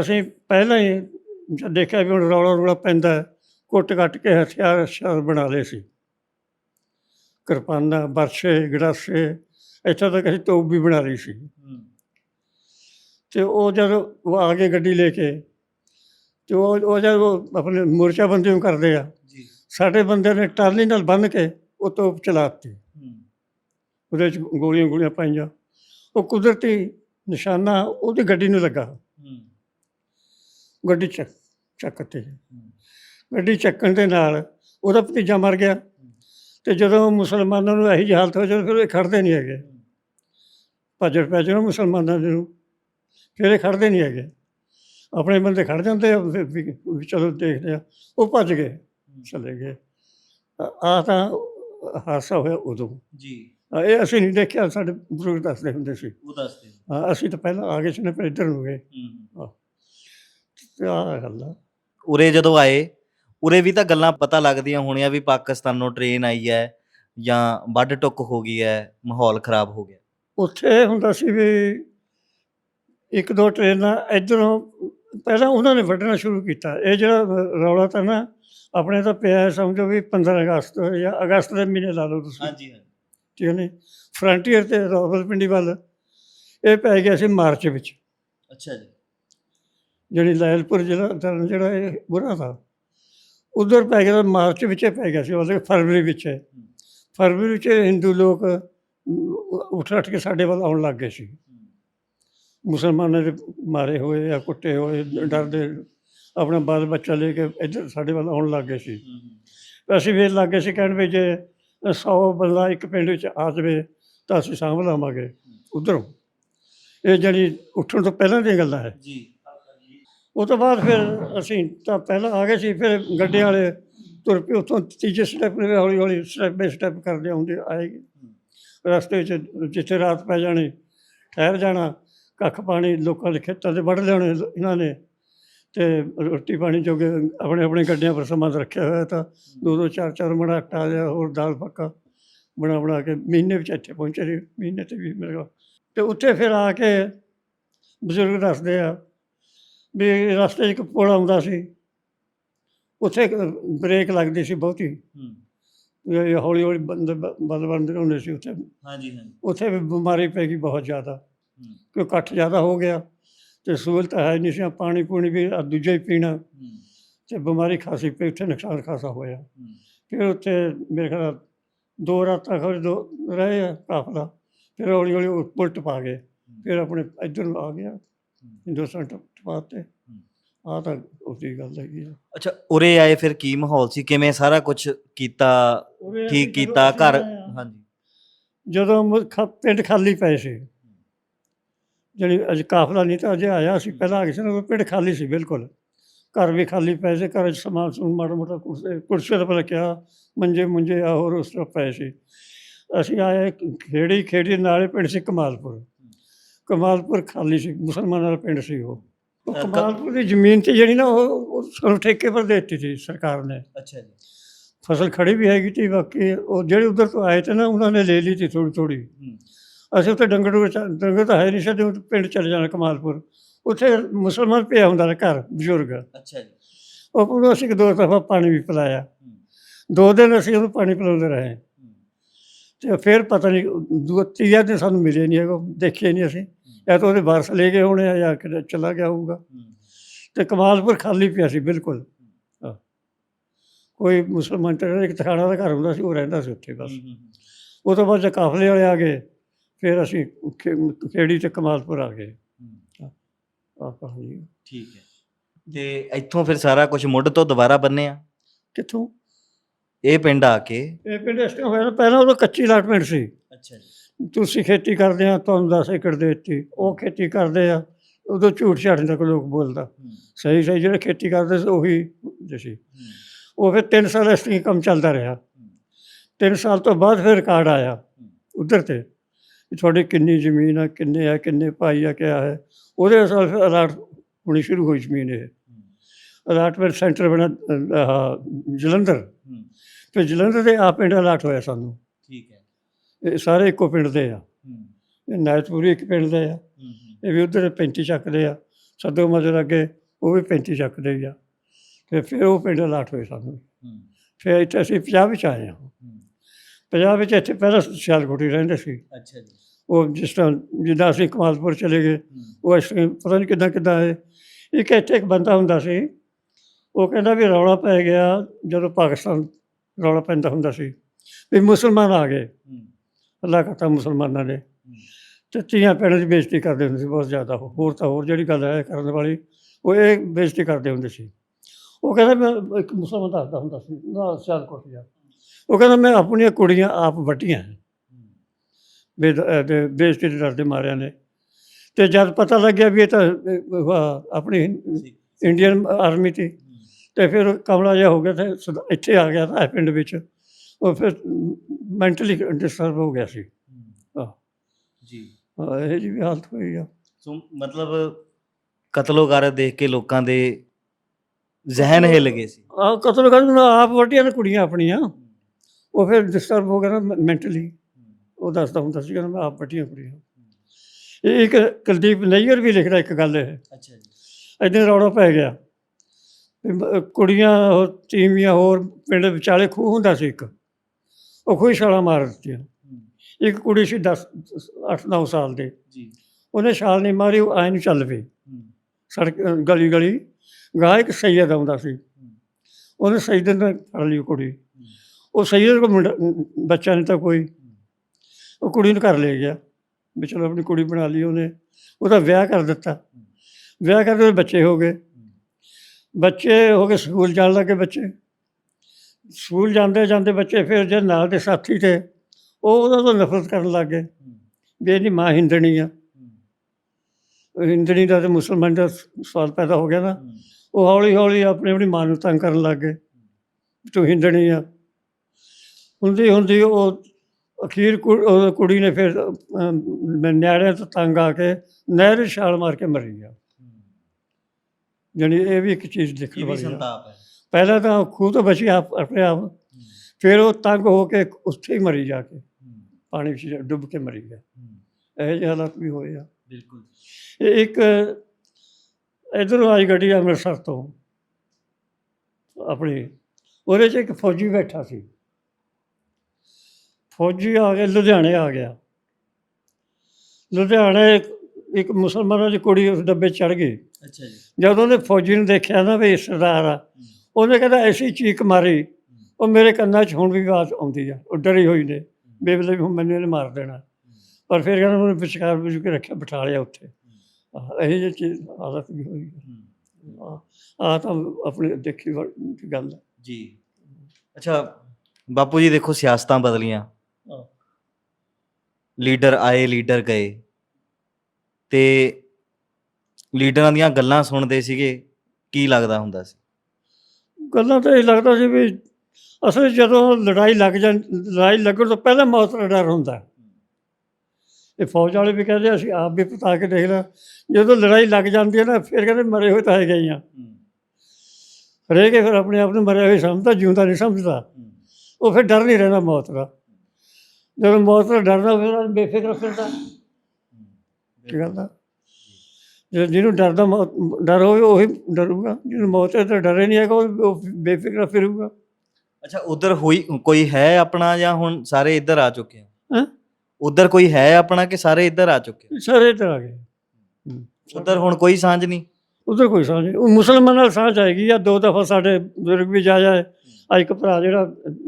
Speaker 1: ਅਸੀਂ ਪਹਿਲਾਂ ਹੀ ਜਦ ਦੇਖਿਆ ਵੀ ਹੁਣ ਰੌਲਾ ਰੌਲਾ ਪੈਂਦਾ ਹੈ, ਕੁੱਟ ਕੱਟ ਕੇ ਹਥਿਆਰ ਹਥਿਆਰ ਬਣਾ ਲਏ ਸੀ। ਕਿਰਪਾਨਾਂ ਬਰਛੇ ਗੜਾਸੇ ਇੱਥੋਂ ਤੱਕ ਅਸੀਂ ਤੋਪ ਵੀ ਬਣਾ ਲਈ ਸੀ। ਤੇ ਉਹ ਜਦ ਉਹ ਆ ਗਏ ਗੱਡੀ ਲੈ ਕੇ ਤੇ ਉਹ ਉਹ ਜਦ ਉਹ ਆਪਣੇ ਮੋਰਚਾ ਬੰਦੀ ਨੂੰ ਕਰਦੇ ਆ
Speaker 2: ਜੀ।
Speaker 1: ਸਾਡੇ ਬੰਦੇ ਨੇ ਟਾਲੀ ਨਾਲ ਬੰਨ੍ਹ ਕੇ ਉਹ ਤੋਪ ਚਲਾਤੀ ਉਹਦੇ ਚ ਗੋਲੀਆਂ ਗੋਲੀਆਂ ਪਾਈਆਂ। ਉਹ ਕੁਦਰਤੀ ਨਿਸ਼ਾਨਾ ਉਹਦੀ ਗੱਡੀ ਨੂੰ ਲੱਗਾ। ਗੱਡੀ ਚੱਕ ਚੱਕਤੇ ਗੱਡੀ ਚੱਕਣ ਦੇ ਨਾਲ ਉਹਦਾ ਭਤੀਜਾ ਮਰ ਗਿਆ। ਤੇ ਜਦੋਂ ਮੁਸਲਮਾਨਾਂ ਨੂੰ ਇਹੀ ਹਾਲਤ ਹੋ ਜਾਵੇ ਫਿਰ ਇਹ ਖੜਦੇ ਨਹੀਂ ਹੈਗੇ। ਭੱਜੜ ਪੈ ਜਾਣਾ ਮੁਸਲਮਾਨਾਂ ਦੇ ਨੂੰ। ਫਿਰ ਇਹ ਖੜਦੇ ਨਹੀਂ ਹੈਗੇ। ਆਪਣੇ ਬੰਦੇ ਖੜ ਜਾਂਦੇ ਆ ਵੀ ਚਲੋ ਦੇਖਦੇ ਆ। ਉਹ ਭੱਜ ਗਏ ਚਲੇ ਗਏ। ਆ ਤਾਂ ਹਾਦਸਾ ਹੋਇਆ ਉਦੋਂ।
Speaker 2: ਜੀ।
Speaker 1: ਇਹ ਅਸੀਂ ਨਹੀਂ ਦੇਖਿਆ ਸਾਡੇ ਬਜ਼ੁਰਗ ਦੱਸਦੇ ਹੁੰਦੇ ਸੀ।
Speaker 2: ਉਹ ਦੱਸਦੇ
Speaker 1: ਹਾਂ, ਅਸੀਂ ਤਾਂ ਪਹਿਲਾਂ ਆ ਗਏ ਸੀ ਨਾ ਫਿਰ ਇੱਧਰ ਨੂੰ ਗਏ।
Speaker 2: ਹੂੰ
Speaker 1: ਤੇ ਆਹ ਗੱਲ ਆ।
Speaker 2: ਉਰੇ ਜਦੋਂ ਆਏ ਉਰੇ ਵੀ ਤਾਂ ਗੱਲਾਂ ਪਤਾ ਲੱਗਦੀਆਂ ਹੋਣੀਆਂ ਵੀ ਪਾਕਿਸਤਾਨੋਂ ਟ੍ਰੇਨ ਆਈ ਹੈ ਜਾਂ ਵੱਢ ਟੁੱਕ ਹੋ ਗਈ ਹੈ ਮਾਹੌਲ ਖਰਾਬ ਹੋ ਗਿਆ।
Speaker 1: ਉੱਥੇ ਹੁੰਦਾ ਸੀ ਵੀ ਇੱਕ ਦੋ ਟ੍ਰੇਨਾਂ ਇੱਧਰੋਂ ਪਹਿਲਾਂ ਉਹਨਾਂ ਨੇ ਵੱਢਣਾ ਸ਼ੁਰੂ ਕੀਤਾ। ਇਹ ਜਿਹੜਾ ਰੌਲਾ ਤਾਂ ਨਾ ਆਪਣੇ ਤਾਂ ਪਿਆ ਹੈ, ਸਮਝੋ ਵੀ 15 ਅਗਸਤ ਜਾਂ ਅਗਸਤ ਦੇ ਮਹੀਨੇ ਲਾ ਲਓ ਤੁਸੀਂ।
Speaker 2: ਹਾਂਜੀ ਹਾਂਜੀ।
Speaker 1: ਠੀਕ ਹੈ ਨਹੀਂ ਫਰੰਟੀਅਰ ਤੇ ਰਾਵਲਪਿੰਡੀ ਵੱਲ ਇਹ ਪੈ ਗਿਆ ਸੀ ਮਾਰਚ ਵਿੱਚ।
Speaker 2: ਅੱਛਾ ਜੀ।
Speaker 1: ਜਿਹੜੀ ਲਾਇਲਪੁਰ ਜ਼ਿਲ੍ਹਾ ਜਿਹੜਾ ਇਹ ਬੁਰਾ ਥਾ ਉਧਰ ਪੈ ਗਿਆ ਮਾਰਚ ਵਿੱਚ ਹੀ ਪੈ ਗਿਆ ਸੀ ਉਹਦੇ ਫਰਵਰੀ ਵਿੱਚ। ਫਰਵਰੀ ਵਿੱਚ ਹਿੰਦੂ ਲੋਕ ਉੱਠ ਉੱਠ ਕੇ ਸਾਡੇ ਵੱਲ ਆਉਣ ਲੱਗ ਗਏ ਸੀ। ਮੁਸਲਮਾਨਾਂ ਦੇ ਮਾਰੇ ਹੋਏ ਜਾਂ ਕੁੱਟੇ ਹੋਏ ਡਰਦੇ। ਆਪਣਾ ਬਾਲ ਬੱਚਾ ਲੈ ਕੇ ਇੱਧਰ ਸਾਡੇ ਵੱਲ ਆਉਣ ਲੱਗ ਗਏ ਸੀ। ਅਸੀਂ ਫਿਰ ਲੱਗ ਗਏ ਸੀ ਕਹਿਣ ਵੀ ਜੇ 100 ਬੰਦਾ ਇੱਕ ਪਿੰਡ ਵਿੱਚ ਆ ਜਾਵੇ ਤਾਂ ਅਸੀਂ ਸਾਂਭ ਲਵਾਂਗੇ ਉਧਰੋਂ। ਇਹ ਜਿਹੜੀ ਉੱਠਣ ਤੋਂ ਪਹਿਲਾਂ ਦੀਆਂ ਗੱਲਾਂ ਹੈ।
Speaker 2: ਜੀ।
Speaker 1: ਉਹ ਤੋਂ ਬਾਅਦ ਫਿਰ ਅਸੀਂ ਤਾਂ ਪਹਿਲਾਂ ਆ ਗਏ ਸੀ ਫਿਰ ਗੱਡੇ ਵਾਲੇ ਤੁਰ ਪਏ। ਉੱਥੋਂ ਤੀਜੇ ਸਟੈਪ ਤੇ ਹੌਲੀ ਹੌਲੀ ਸਟੈਪ ਬਾਈ ਸਟੈਪ ਕਰਦੇ ਆਉਂਦੇ ਆਏਗੇ ਰਸਤੇ ਵਿੱਚ ਜਿੱਥੇ ਰਾਤ ਪੈ ਜਾਣੀ ਠਹਿਰ ਜਾਣਾ। ਕੱਖ ਪਾਣੀ ਲੋਕਾਂ ਦੇ ਖੇਤਾਂ 'ਤੇ ਵੱਢ ਲਿਆਉਣੇ ਇਹਨਾਂ ਨੇ ਤੇ ਰੋਟੀ ਪਾਣੀ ਜੋਗੇ ਆਪਣੇ ਆਪਣੇ ਗੱਡਿਆਂ ਪਰ ਸਮਾਨ ਰੱਖਿਆ ਹੋਇਆ ਤਾਂ ਦੋ ਦੋ ਚਾਰ ਚਾਰ ਮਣਾ ਆਟਾ ਲਿਆ ਹੋਰ ਦਾਲ ਪੱਕਾ ਬਣਾ ਬਣਾ ਕੇ ਮਹੀਨੇ ਵਿੱਚ ਇੱਥੇ ਪਹੁੰਚੇ ਰਹੇ ਮਹੀਨੇ ਤੇ ਵੀ ਮੇਰੇ ਕੋਲ। ਤੇ ਉੱਥੇ ਫਿਰ ਆ ਕੇ ਬਜ਼ੁਰਗ ਦੱਸਦੇ ਆ ਵੀ ਰਸਤੇ 'ਚ ਇੱਕ ਪੁਲ ਆਉਂਦਾ ਸੀ ਉੱਥੇ ਬ੍ਰੇਕ ਲੱਗਦੀ ਸੀ ਬਹੁਤੀ।
Speaker 2: ਹੂੰ।
Speaker 1: ਹੌਲੀ ਹੌਲੀ ਬੰਦ ਬੰਦ ਬੰਦ ਹੁੰਦੇ ਸੀ ਉੱਥੇ।
Speaker 2: ਹਾਂਜੀ ਹਾਂਜੀ।
Speaker 1: ਉੱਥੇ ਵੀ ਬਿਮਾਰੀ ਪੈ ਗਈ ਬਹੁਤ ਜ਼ਿਆਦਾ। ਕਿਉਂ ਇਕੱਠ ਜ਼ਿਆਦਾ ਹੋ ਗਿਆ ਤੇ ਸਹੂਲਤ ਹੈ ਨਹੀਂ ਸੀ ਪਾਣੀ ਪੂਣੀ ਵੀ ਦੂਜਾ ਹੀ ਪੀਣਾ ਤੇ ਬਿਮਾਰੀ ਖਾਸੀ ਪਈ ਉੱਥੇ ਨੁਕਸਾਨ ਖਾਸਾ ਹੋਇਆ। ਫਿਰ ਉੱਥੇ ਮੇਰੇ ਖਿਆਲ ਦੋ ਰਾਤਾਂ ਖੜੇ ਦੋ ਰਹੇ ਕਾਫਲਾ ਫਿਰ ਹੌਲੀ ਹੌਲੀ ਉਹ ਪੁਲ ਟਪਾ ਗਏ। ਫਿਰ ਆਪਣੇ ਇੱਧਰ ਆ ਗਿਆ ਹਿੰਦੁਸਤਾਨ ਟਪ- ਟਪਾ ਤੇ। ਆ ਤਾਂ ਉਸਦੀ ਗੱਲ ਹੈਗੀ ਆ।
Speaker 2: ਅੱਛਾ ਉਰੇ ਆਏ ਫਿਰ ਕੀ ਮਾਹੌਲ ਸੀ? ਕਿਵੇਂ ਸਾਰਾ ਕੁਝ ਕੀਤਾ ਠੀਕ ਕੀਤਾ ਘਰ? ਹਾਂਜੀ।
Speaker 1: ਜਦੋਂ ਪਿੰਡ ਖਾਲੀ ਪਏ ਸੀ। ਜਿਹੜੀ ਅਜ ਕਾਫਲਾ ਨਹੀਂ ਤਾਂ ਅਜੇ ਆਇਆ ਸੀ ਪਹਿਲਾਂ ਆ ਗਏ ਸੀ ਨਾ ਉਹ ਪਿੰਡ ਖਾਲੀ ਸੀ ਬਿਲਕੁਲ। ਘਰ ਵੀ ਖਾਲੀ ਪਏ ਸੀ ਘਰ 'ਚ ਸਮਾਨ ਸਮੂਨ ਮਾੜਾ ਮੋਟਾ ਕੁਰਸੇ ਕੁਰਸੇ ਦਾ ਭਲਾ ਕਿਹਾ ਮੰਜੇ ਮੁੰਜੇ ਆ ਹੋਰ ਉਸ ਤਰ੍ਹਾਂ ਪਏ ਸੀ। ਅਸੀਂ ਆਏ ਖੇੜੀ ਖੇੜੀ ਨਾਲੇ ਪਿੰਡ ਸੀ ਕਮਾਲਪੁਰ। ਕਮਾਲਪੁਰ ਖਾਲੀ ਸੀ ਮੁਸਲਮਾਨਾਂ ਦਾ ਪਿੰਡ ਸੀ ਉਹ। ਕਮਾਲਪੁਰ ਦੀ ਜ਼ਮੀਨ ਤੇ ਜਿਹੜੀ ਨਾ ਉਹ ਸਾਨੂੰ ਠੇਕੇ ਪਰ ਦੇ ਦਿੱਤੀ ਸੀ ਸਰਕਾਰ ਨੇ।
Speaker 2: ਅੱਛਾ ਜੀ।
Speaker 1: ਫਸਲ ਖੜੀ ਵੀ ਹੈਗੀ ਤੀ ਬਾਕੀ ਉਹ ਜਿਹੜੇ ਉਧਰ ਤੋਂ ਆਏ ਤੇ ਨਾ ਉਹਨਾਂ ਨੇ ਲੈ ਲਈ ਤੀ ਥੋੜੀ ਥੋੜੀ ਅਸੀਂ ਉੱਥੇ ਡੰਗਰ ਡੁੰਗਰ ਚ- ਡੰਗਰ ਤਾਂ ਹੈ ਨਹੀਂ ਸੀ ਤੇ ਉਹ ਪਿੰਡ ਚਲੇ ਜਾਣਾ ਕਮਾਲਪੁਰ। ਉੱਥੇ ਮੁਸਲਮਾਨ ਪਿਆ ਹੁੰਦਾ ਨਾ ਘਰ ਬਜ਼ੁਰਗ।
Speaker 2: ਅੱਛਾ ਜੀ।
Speaker 1: ਉਹ ਉਹਨੂੰ ਅਸੀਂ ਇੱਕ ਦੋ ਦਫਾ ਪਾਣੀ ਵੀ ਪਿਲਾਇਆ।
Speaker 2: ਹੂੰ।
Speaker 1: ਦੋ ਦਿਨ ਅਸੀਂ ਉਹਨੂੰ ਪਾਣੀ ਪਿਲਾਉਂਦੇ ਰਹੇ।
Speaker 2: ਹੂੰ।
Speaker 1: ਤੇ ਫਿਰ ਪਤਾ ਨਹੀਂ ਦੂ ਤੀਆ ਦਿਨ ਸਾਨੂੰ ਮਿਲੇ ਨਹੀਂ ਹੈਗਾ ਦੇਖੇ ਨਹੀਂ ਅਸੀਂ। ਜਾਂ ਤਾਂ ਉਹਦੇ ਵਾਰਸ ਲੈ ਗਏ ਹੋਣੇ ਆ ਜਾਂ ਕਿਤੇ ਚਲਾ ਗਿਆ ਹੋਊਗਾ।
Speaker 2: ਹੂੰ।
Speaker 1: ਤੇ ਕਮਾਲਪੁਰ ਖਾਲੀ ਪਿਆ ਸੀ ਬਿਲਕੁਲ। ਹਾਂ। ਕੋਈ ਮੁਸਲਮਾਨ ਤੇ ਇੱਕ ਤਖਾਣਾ ਦਾ ਘਰ ਹੁੰਦਾ ਸੀ ਉਹ ਰਹਿੰਦਾ ਸੀ ਉੱਥੇ ਬਸ।
Speaker 2: ਹੂੰ, ਹੂੰ,
Speaker 1: ਉਹ ਤੋਂ ਬਾਅਦ ਜਦ ਕਾਫਲੇ ਵਾਲੇ ਆ ਗਏ ਫਿਰ ਅਸੀਂ ਖੇ- ਖੇੜੀ ਤੇ ਕਮਾਲਪੁਰ ਆ ਗਏ। ਆ ਕਹਾਣੀ।
Speaker 2: ਠੀਕ ਹੈ। ਤੇ ਇੱਥੋਂ ਫਿਰ ਸਾਰਾ ਕੁਝ ਮੁੱਢ ਤੋਂ ਦੁਬਾਰਾ ਬੰਨਿਆ
Speaker 1: ਕਿੱਥੋਂ?
Speaker 2: ਇਹ ਪਿੰਡ ਆ ਕੇ?
Speaker 1: ਇਹ ਪਿੰਡ ਇਸ ਤਰ੍ਹਾਂ ਹੋਇਆ ਨਾ, ਪਹਿਲਾਂ ਉਦੋਂ ਕੱਚੀ ਲਾਟਮੈਂਟ ਸੀ।
Speaker 2: ਅੱਛਾ ਜੀ।
Speaker 1: ਤੁਸੀਂ ਖੇਤੀ ਕਰਦੇ ਆ ਤੁਹਾਨੂੰ 10 ਏਕੜ ਦੇ ਦਿੱਤੀ। ਉਹ ਖੇਤੀ ਕਰਦੇ ਆ ਉਦੋਂ ਝੂਠ ਝਾੜ ਦਾ ਕੋਈ ਲੋਕ ਬੋਲਦਾ। ਸਹੀ ਸਹੀ ਜਿਹੜੇ ਖੇਤੀ ਕਰਦੇ ਸੀ ਉਹੀ ਜਸੀ
Speaker 2: ਹੂੰ,
Speaker 1: ਉਹ ਫਿਰ 3 ਸਾਲ ਇਸ ਤਰ੍ਹਾਂ ਹੀ ਕੰਮ ਚੱਲਦਾ ਰਿਹਾ।
Speaker 2: ਹੂੰ,
Speaker 1: 3 ਸਾਲ ਤੋਂ ਬਾਅਦ ਫਿਰ ਰਿਕਾਰਡ ਆਇਆ ਉਧਰ ਤੇ। ਵੀ ਤੁਹਾਡੀ ਕਿੰਨੀ ਜ਼ਮੀਨ ਆ ਕਿੰਨੇ ਆ ਕਿੰਨੇ ਭਾਈ ਆ ਕਿਆ ਹੈ। ਉਹਦੇ ਅਸਲ ਅਲਾਟ ਹੋਣੀ ਸ਼ੁਰੂ ਹੋਈ ਜ਼ਮੀਨ ਇਹ। ਅਲਾਟਮੈਂਟ ਸੈਂਟਰ ਬਣਾ ਜਲੰਧਰ। ਤੇ ਜਲੰਧਰ ਦੇ ਆ ਪਿੰਡ ਅਲਾਟ ਹੋਇਆ ਸਾਨੂੰ।
Speaker 2: ਠੀਕ ਹੈ।
Speaker 1: ਇਹ ਸਾਰੇ ਇੱਕੋ ਪਿੰਡ ਦੇ ਆ। ਇਹ ਨਾਇਤਪੁਰੀ ਇੱਕ ਪਿੰਡ ਦੇ ਆ। ਇਹ ਵੀ ਉਧਰ 35 ਚੱਕਦੇ ਆ। ਸੱਦੋ ਮਜਰ ਅੱਗੇ ਉਹ ਵੀ 35 ਚੱਕਦੇ ਆ। ਤੇ ਫਿਰ ਉਹ ਪਿੰਡ ਅਲਾਟ ਹੋਏ ਸਾਨੂੰ। ਫਿਰ ਇੱਥੇ ਅਸੀਂ ਪੰਜਾਬ ਵਿੱਚ ਆਏ ਹਾਂ।
Speaker 2: ਹੂੰ,
Speaker 1: ਪੰਜਾਬ ਵਿੱਚ ਇੱਥੇ ਪਹਿਲਾਂ ਸਿਆਲਕੋਟੀ ਰਹਿੰਦੇ ਸੀ।
Speaker 2: ਅੱਛਾ ਜੀ।
Speaker 1: ਉਹ ਜਿਸ ਤਰ੍ਹਾਂ ਜਿੱਦਾਂ ਅਸੀਂ ਕਮਾਲਪੁਰ ਚਲੇ ਗਏ
Speaker 2: ਹੂੰ,
Speaker 1: ਉਹ ਇਸ ਤਰ੍ਹਾਂ ਪਤਾ ਨਹੀਂ ਕਿੱਦਾਂ ਕਿੱਦਾਂ ਆਏ। ਇੱਕ ਇੱਥੇ ਇੱਕ ਬੰਦਾ ਹੁੰਦਾ ਸੀ ਉਹ ਕਹਿੰਦਾ ਵੀ ਰੌਲਾ ਪੈ ਗਿਆ ਜਦੋਂ ਪਾਕਿਸਤਾਨ ਰੌਲਾ ਪੈਂਦਾ ਹੁੰਦਾ ਸੀ ਵੀ ਮੁਸਲਮਾਨ ਆ ਗਏ।
Speaker 2: ਹੂੰ,
Speaker 1: ਅੱਲਾਹ ਕਰਤਾ ਮੁਸਲਮਾਨਾਂ ਨੇ।
Speaker 2: ਹੂੰ,
Speaker 1: ਤੇ ਧੀਆਂ ਭੈਣਾਂ ਦੀ ਬੇਇੱਜ਼ਤੀ ਕਰਦੇ ਹੁੰਦੇ ਸੀ ਬਹੁਤ ਜ਼ਿਆਦਾ। ਉਹ। ਹੋਰ ਤਾਂ ਹੋਰ ਜਿਹੜੀ ਗੱਲ ਹੈ ਕਰਨ ਵਾਲੀ ਉਹ ਇਹ ਬੇਇੱਜ਼ਤੀ ਕਰਦੇ ਹੁੰਦੇ ਸੀ। ਉਹ ਕਹਿੰਦਾ ਮੈਂ ਇੱਕ ਮੁਸਲਮਾਨ ਦੱਸਦਾ ਹੁੰਦਾ ਸੀ ਨਾ ਸਿਆਲਕੋਟ ਗਿਆ। ਉਹ ਕਹਿੰਦਾ ਮੈਂ ਆਪਣੀਆਂ ਕੁੜੀਆਂ ਆਪ ਵੱਟੀਆਂ।
Speaker 2: ਹੂੰ,
Speaker 1: ਬੇਇੱਜ਼ਤੀ ਦੇ ਡਰ ਦੇ ਮਾਰਿਆਂ ਨੇ। ਤੇ ਜਦ ਪਤਾ ਲੱਗਿਆ ਵੀ ਇਹ ਤਾਂ ਆਪਣੀ ਇੰਡੀਅਨ ਆਰਮੀ ਤੇ ਤੇ ਫਿਰ ਕਮਲਾ ਜਿਹਾ ਹੋ ਗਿਆ ਤੇ ਇੱਥੇ ਆ ਗਿਆ ਤਾਂ ਪਿੰਡ ਵਿੱਚ। ਉਹ ਫਿਰ ਮੈਂਟਲੀ ਡਿਸਟਰਬ ਹੋ ਗਿਆ ਸੀ।
Speaker 2: ਜੀ।
Speaker 1: ਇਹ ਜੀ ਵੀ ਹਾਲਤ ਹੋਈ ਆ।
Speaker 2: ਸੋ ਮਤਲਬ ਕਤਲੋ ਗਾਰਤ ਦੇਖ ਕੇ ਲੋਕਾਂ ਦੇ ਜ਼ਿਹਨ ਹਿੱਲ ਗਏ ਸੀ।
Speaker 1: ਆ ਕਤਲ ਕਰਨ ਆਪ ਵਟੀਆਂ ਨੇ ਕੁੜੀਆਂ ਆਪਣੀਆਂ। ਉਹ ਫਿਰ ਡਿਸਟਰਬ ਹੋ ਗਿਆ ਨਾ ਮੈਂਟਲੀ। ਉਹ ਦੱਸਦਾ ਹੁੰਦਾ ਸੀ ਕਿ ਮੈਂ ਆਪ ਵਟੀਆਂ ਕੁੜੀਆਂ। ਇਹ ਇੱਕ ਕੁਲਦੀਪ ਨਈਅਰ ਵੀ ਲਿਖਦਾ ਇੱਕ ਗੱਲ ਇਹ।
Speaker 2: ਅੱਛਾ ਜੀ।
Speaker 1: ਇਦਾਂ ਰੌਲਾ ਪੈ ਗਿਆ। ਕੁੜੀਆਂ ਉਹ ਤੀਵੀਆਂ ਹੋਰ ਪਿੰਡ ਵਿਚਾਲੇ ਖੂਹ ਹੁੰਦਾ ਸੀ ਇੱਕ। ਉਹ ਖੂਹ ਛਾਲਾਂ ਮਾਰ ਦਿੱਤੀਆਂ। ਇੱਕ ਕੁੜੀ ਸੀ 10 8 9 ਸਾਲ ਦੇ।
Speaker 2: ਜੀ।
Speaker 1: ਉਹਨੇ ਛਾਲ ਨਹੀਂ ਮਾਰੀ ਉਹ ਐਂ ਨੂੰ ਚੱਲ ਪਈ। ਸੜਕ ਗਲੀ ਗਲੀ। ਗਾਹ ਇੱਕ ਸੈਯਦ ਆਉਂਦਾ ਸੀ। ਉਹਨੇ ਸੈਯਦ ਨੇ ਫੜ ਲਈ ਕੁੜੀ। ਉਹ ਸੈਯਦ ਕੋ ਬੱਚਾ ਨਹੀਂ ਤਾਂ ਕੋਈ। ਉਹ ਕੁੜੀ ਨੂੰ ਘਰ ਲੈ ਗਿਆ ਵੀ ਚਲੋ ਆਪਣੀ ਕੁੜੀ ਬਣਾ ਲਈ ਉਹਨੇ। ਉਹਦਾ ਵਿਆਹ ਕਰ ਦਿੱਤਾ। ਵਿਆਹ ਕਰਦੇ ਬੱਚੇ ਹੋ ਗਏ। ਬੱਚੇ ਹੋ ਕੇ ਸਕੂਲ ਜਾਣ ਲੱਗੇ ਬੱਚੇ। ਸਕੂਲ ਜਾਂਦੇ ਜਾਂਦੇ ਬੱਚੇ ਫਿਰ ਜੇ ਨਾਲ ਦੇ ਸਾਥੀ ਤੇ ਉਹ ਉਹਦਾ ਤੋਂ ਨਫ਼ਰਤ ਕਰਨ ਲੱਗ ਗਏ
Speaker 2: ਹੂੰ,
Speaker 1: ਵੀ ਇਹਦੀ ਮਾਂ ਹਿੰਦਣੀ ਆ।
Speaker 2: ਹੂੰ,
Speaker 1: ਹਿੰਦਣੀ ਦਾ ਤੇ ਮੁਸਲਮਾਨ ਦਾ ਸਵਾਲ ਪੈਦਾ ਹੋ ਗਿਆ ਨਾ। ਉਹ ਹੌਲੀ ਹੌਲੀ ਆਪਣੀ ਆਪਣੀ ਮਾਂ ਨੂੰ ਤੰਗ ਕਰਨ ਲੱਗ ਗਏ ਵੀ ਤੂੰ ਹਿੰਦਣੀ ਆ। ਹੁੰਦੀ ਹੁੰਦੀ ਉਹ ਅਖੀਰ ਕੁੜੀ ਨੇ ਫਿਰ ਨਿਆਣਿਆਂ ਤੋਂ ਤੰਗ ਆ ਕੇ ਨਹਿਰ ਛਾਲ ਮਾਰ ਕੇ ਮਰੀ ਆ ਜਾਣੀ ਇਹ ਵੀ ਇੱਕ ਚੀਜ਼ ਦੇਖਣ ਵਾਲੀ
Speaker 2: ਹੈ।
Speaker 1: ਪਹਿਲਾਂ ਤਾਂ ਖੂਹ ਤੋਂ ਬਚੀ ਆਪ ਆਪਣੇ ਆਪ। ਫਿਰ ਉਹ ਤੰਗ ਹੋ ਕੇ ਉੱਥੇ ਹੀ ਮਰੀ ਜਾ ਕੇ। ਪਾਣੀ ਵਿੱਚ ਡੁੱਬ ਕੇ ਮਰੀ ਗਿਆ। ਇਹੋ ਜਿਹੇ ਹਾਲਾਤ ਵੀ ਹੋਏ ਆ।
Speaker 2: ਬਿਲਕੁਲ
Speaker 1: ਇਹ ਇੱਕ ਇਧਰੋਂ ਆਈ ਗੱਡੀ ਅੰਮ੍ਰਿਤਸਰ ਤੋਂ। ਆਪਣੀ ਉਹਦੇ 'ਚ ਇੱਕ ਫੌਜੀ ਬੈਠਾ ਸੀ। ਫੌਜੀ ਆ ਕੇ ਲੁਧਿਆਣੇ ਆ ਗਿਆ। ਲੁਧਿਆਣੇ ਇੱਕ- ਮੁਸਲਮਾਨਾਂ ਦੀ ਕੁੜੀ ਉਸ ਡੱਬੇ ਚੜ ਗਈ।
Speaker 2: ਅੱਛਾ ਜੀ।
Speaker 1: ਜਦੋਂ ਉਹਨੇ ਫੌਜੀ ਨੂੰ ਦੇਖਿਆ ਨਾ ਵੀ ਸਰਦਾਰ ਆ ਉਹਨੇ ਕਹਿੰਦਾ ਐਸੀ ਚੀਕ ਮਾਰੀ ਉਹ ਮੇਰੇ ਕੰਨਾਂ 'ਚ ਹੁਣ ਵੀ ਆਵਾਜ਼ ਆਉਂਦੀ ਆ ਉਹ ਡਰੀ ਹੋਈ ਨੇ ਬੇਬਲੇ ਵੀ ਹੁਣ ਮੈਨੂੰ ਇਹਨੇ ਮਾਰ ਦੇਣਾ। ਪਰ ਫਿਰ ਕਹਿੰਦਾ ਉਹਨੇ ਵਿਚਕਾਰ ਵਿੱਚ ਕੇ ਰੱਖਿਆ ਬਿਠਾ ਲਿਆ ਉੱਥੇ। ਇਹੋ ਜਿਹੀ ਚੀਜ਼ ਹਾਲਤ ਵੀ ਹੋਈ ਆ। ਆ ਤਾਂ ਆਪਣੀ ਦੇਖੀ ਗੱਲ
Speaker 2: ਜੀ। ਅੱਛਾ ਬਾਪੂ ਜੀ ਦੇਖੋ ਸਿਆਸਤਾਂ ਬਦਲੀਆਂ। ਲੀਡਰ ਆਏ ਲੀਡਰ ਗਏ। ਤੇ ਲੀਡਰਾਂ ਦੀਆਂ ਗੱਲਾਂ ਸੁਣਦੇ ਸੀਗੇ ਕੀ ਲੱਗਦਾ ਹੁੰਦਾ ਸੀ?
Speaker 1: ਗੱਲਾਂ ਤਾਂ ਇਹ ਲੱਗਦਾ ਸੀ ਵੀ ਅਸਲ ਜਦੋਂ ਲੜਾਈ ਲੱਗ ਜਾਂ ਲੜਾਈ ਲੱਗਣ ਤੋਂ ਪਹਿਲਾਂ ਮੌਤ ਦਾ ਡਰ ਹੁੰਦਾ। ਇਹ ਫੌਜ ਵਾਲੇ ਵੀ ਕਹਿੰਦੇ ਅਸੀਂ ਆਪ ਵੀ ਪਤਾ ਕੇ ਦੇਖ ਲਾ ਜਦੋਂ ਲੜਾਈ ਲੱਗ ਜਾਂਦੀ ਹੈ ਨਾ ਫਿਰ ਕਹਿੰਦੇ ਮਰੇ ਹੋਏ ਤਾਂ ਹੈਗੇ ਹੀ ਆ। ਹਰੇਕ ਹੀ ਫਿਰ ਆਪਣੇ ਆਪ ਨੂੰ ਮਰਿਆ ਹੋਇਆ ਸਮਝਦਾ ਜਿਉਂਦਾ ਨਹੀਂ ਸਮਝਦਾ। ਉਹ ਫਿਰ ਡਰ ਨਹੀਂ ਰਹਿੰਦਾ ਮੌਤ ਦਾ। ਜਦੋਂ ਮੌਤ ਦਾ ਡਰ ਨਾ ਫਿਰ ਬੇਫਿਕਰ ਫਿਰਦਾ। ਕੀ ਗੱਲ ਆ? ਜਿਹਨੂੰ ਡਰਦਾ ਡਰ ਹੋਵੇ ਉਹੀ ਡਰੂਗਾ। ਜਿਹਨੂੰ ਮੌਤ ਤਾਂ ਡਰੇ ਨਹੀਂ ਹੈਗਾ ਉਹ ਬੇਫਿਕਰ ਫਿਰੂਗਾ।
Speaker 2: ਅੱਛਾ ਉਧਰ ਹੋਈ ਕੋਈ ਹੈ ਆਪਣਾ ਜਾਂ ਹੁਣ ਸਾਰੇ ਇੱਧਰ ਆ ਚੁੱਕੇ ਆ?
Speaker 1: ਹੈਂ?
Speaker 2: ਉਧਰ ਕੋਈ ਹੈ ਆਪਣਾ ਕਿ ਸਾਰੇ ਇੱਧਰ ਆ ਚੁੱਕੇ?
Speaker 1: ਸਾਰੇ ਇੱਧਰ ਆ ਗਏ।
Speaker 2: ਉੱਧਰ ਹੁਣ ਕੋਈ ਸਾਂਝ ਨਹੀਂ?
Speaker 1: ਉਧਰ ਕੋਈ ਸਾਂਝ ਨਹੀਂ। ਉਹ ਮੁਸਲਮਾਨ ਨਾਲ ਸਾਂਝ ਆਏਗੀ ਜਾਂ ਦੋ ਦਫਾ ਸਾਡੇ ਬਜ਼ੁਰਗ ਵੀ ਜਾ ਜਾਏ ਆ ਇੱਕ ਭਰਾ ਜਿਹੜਾ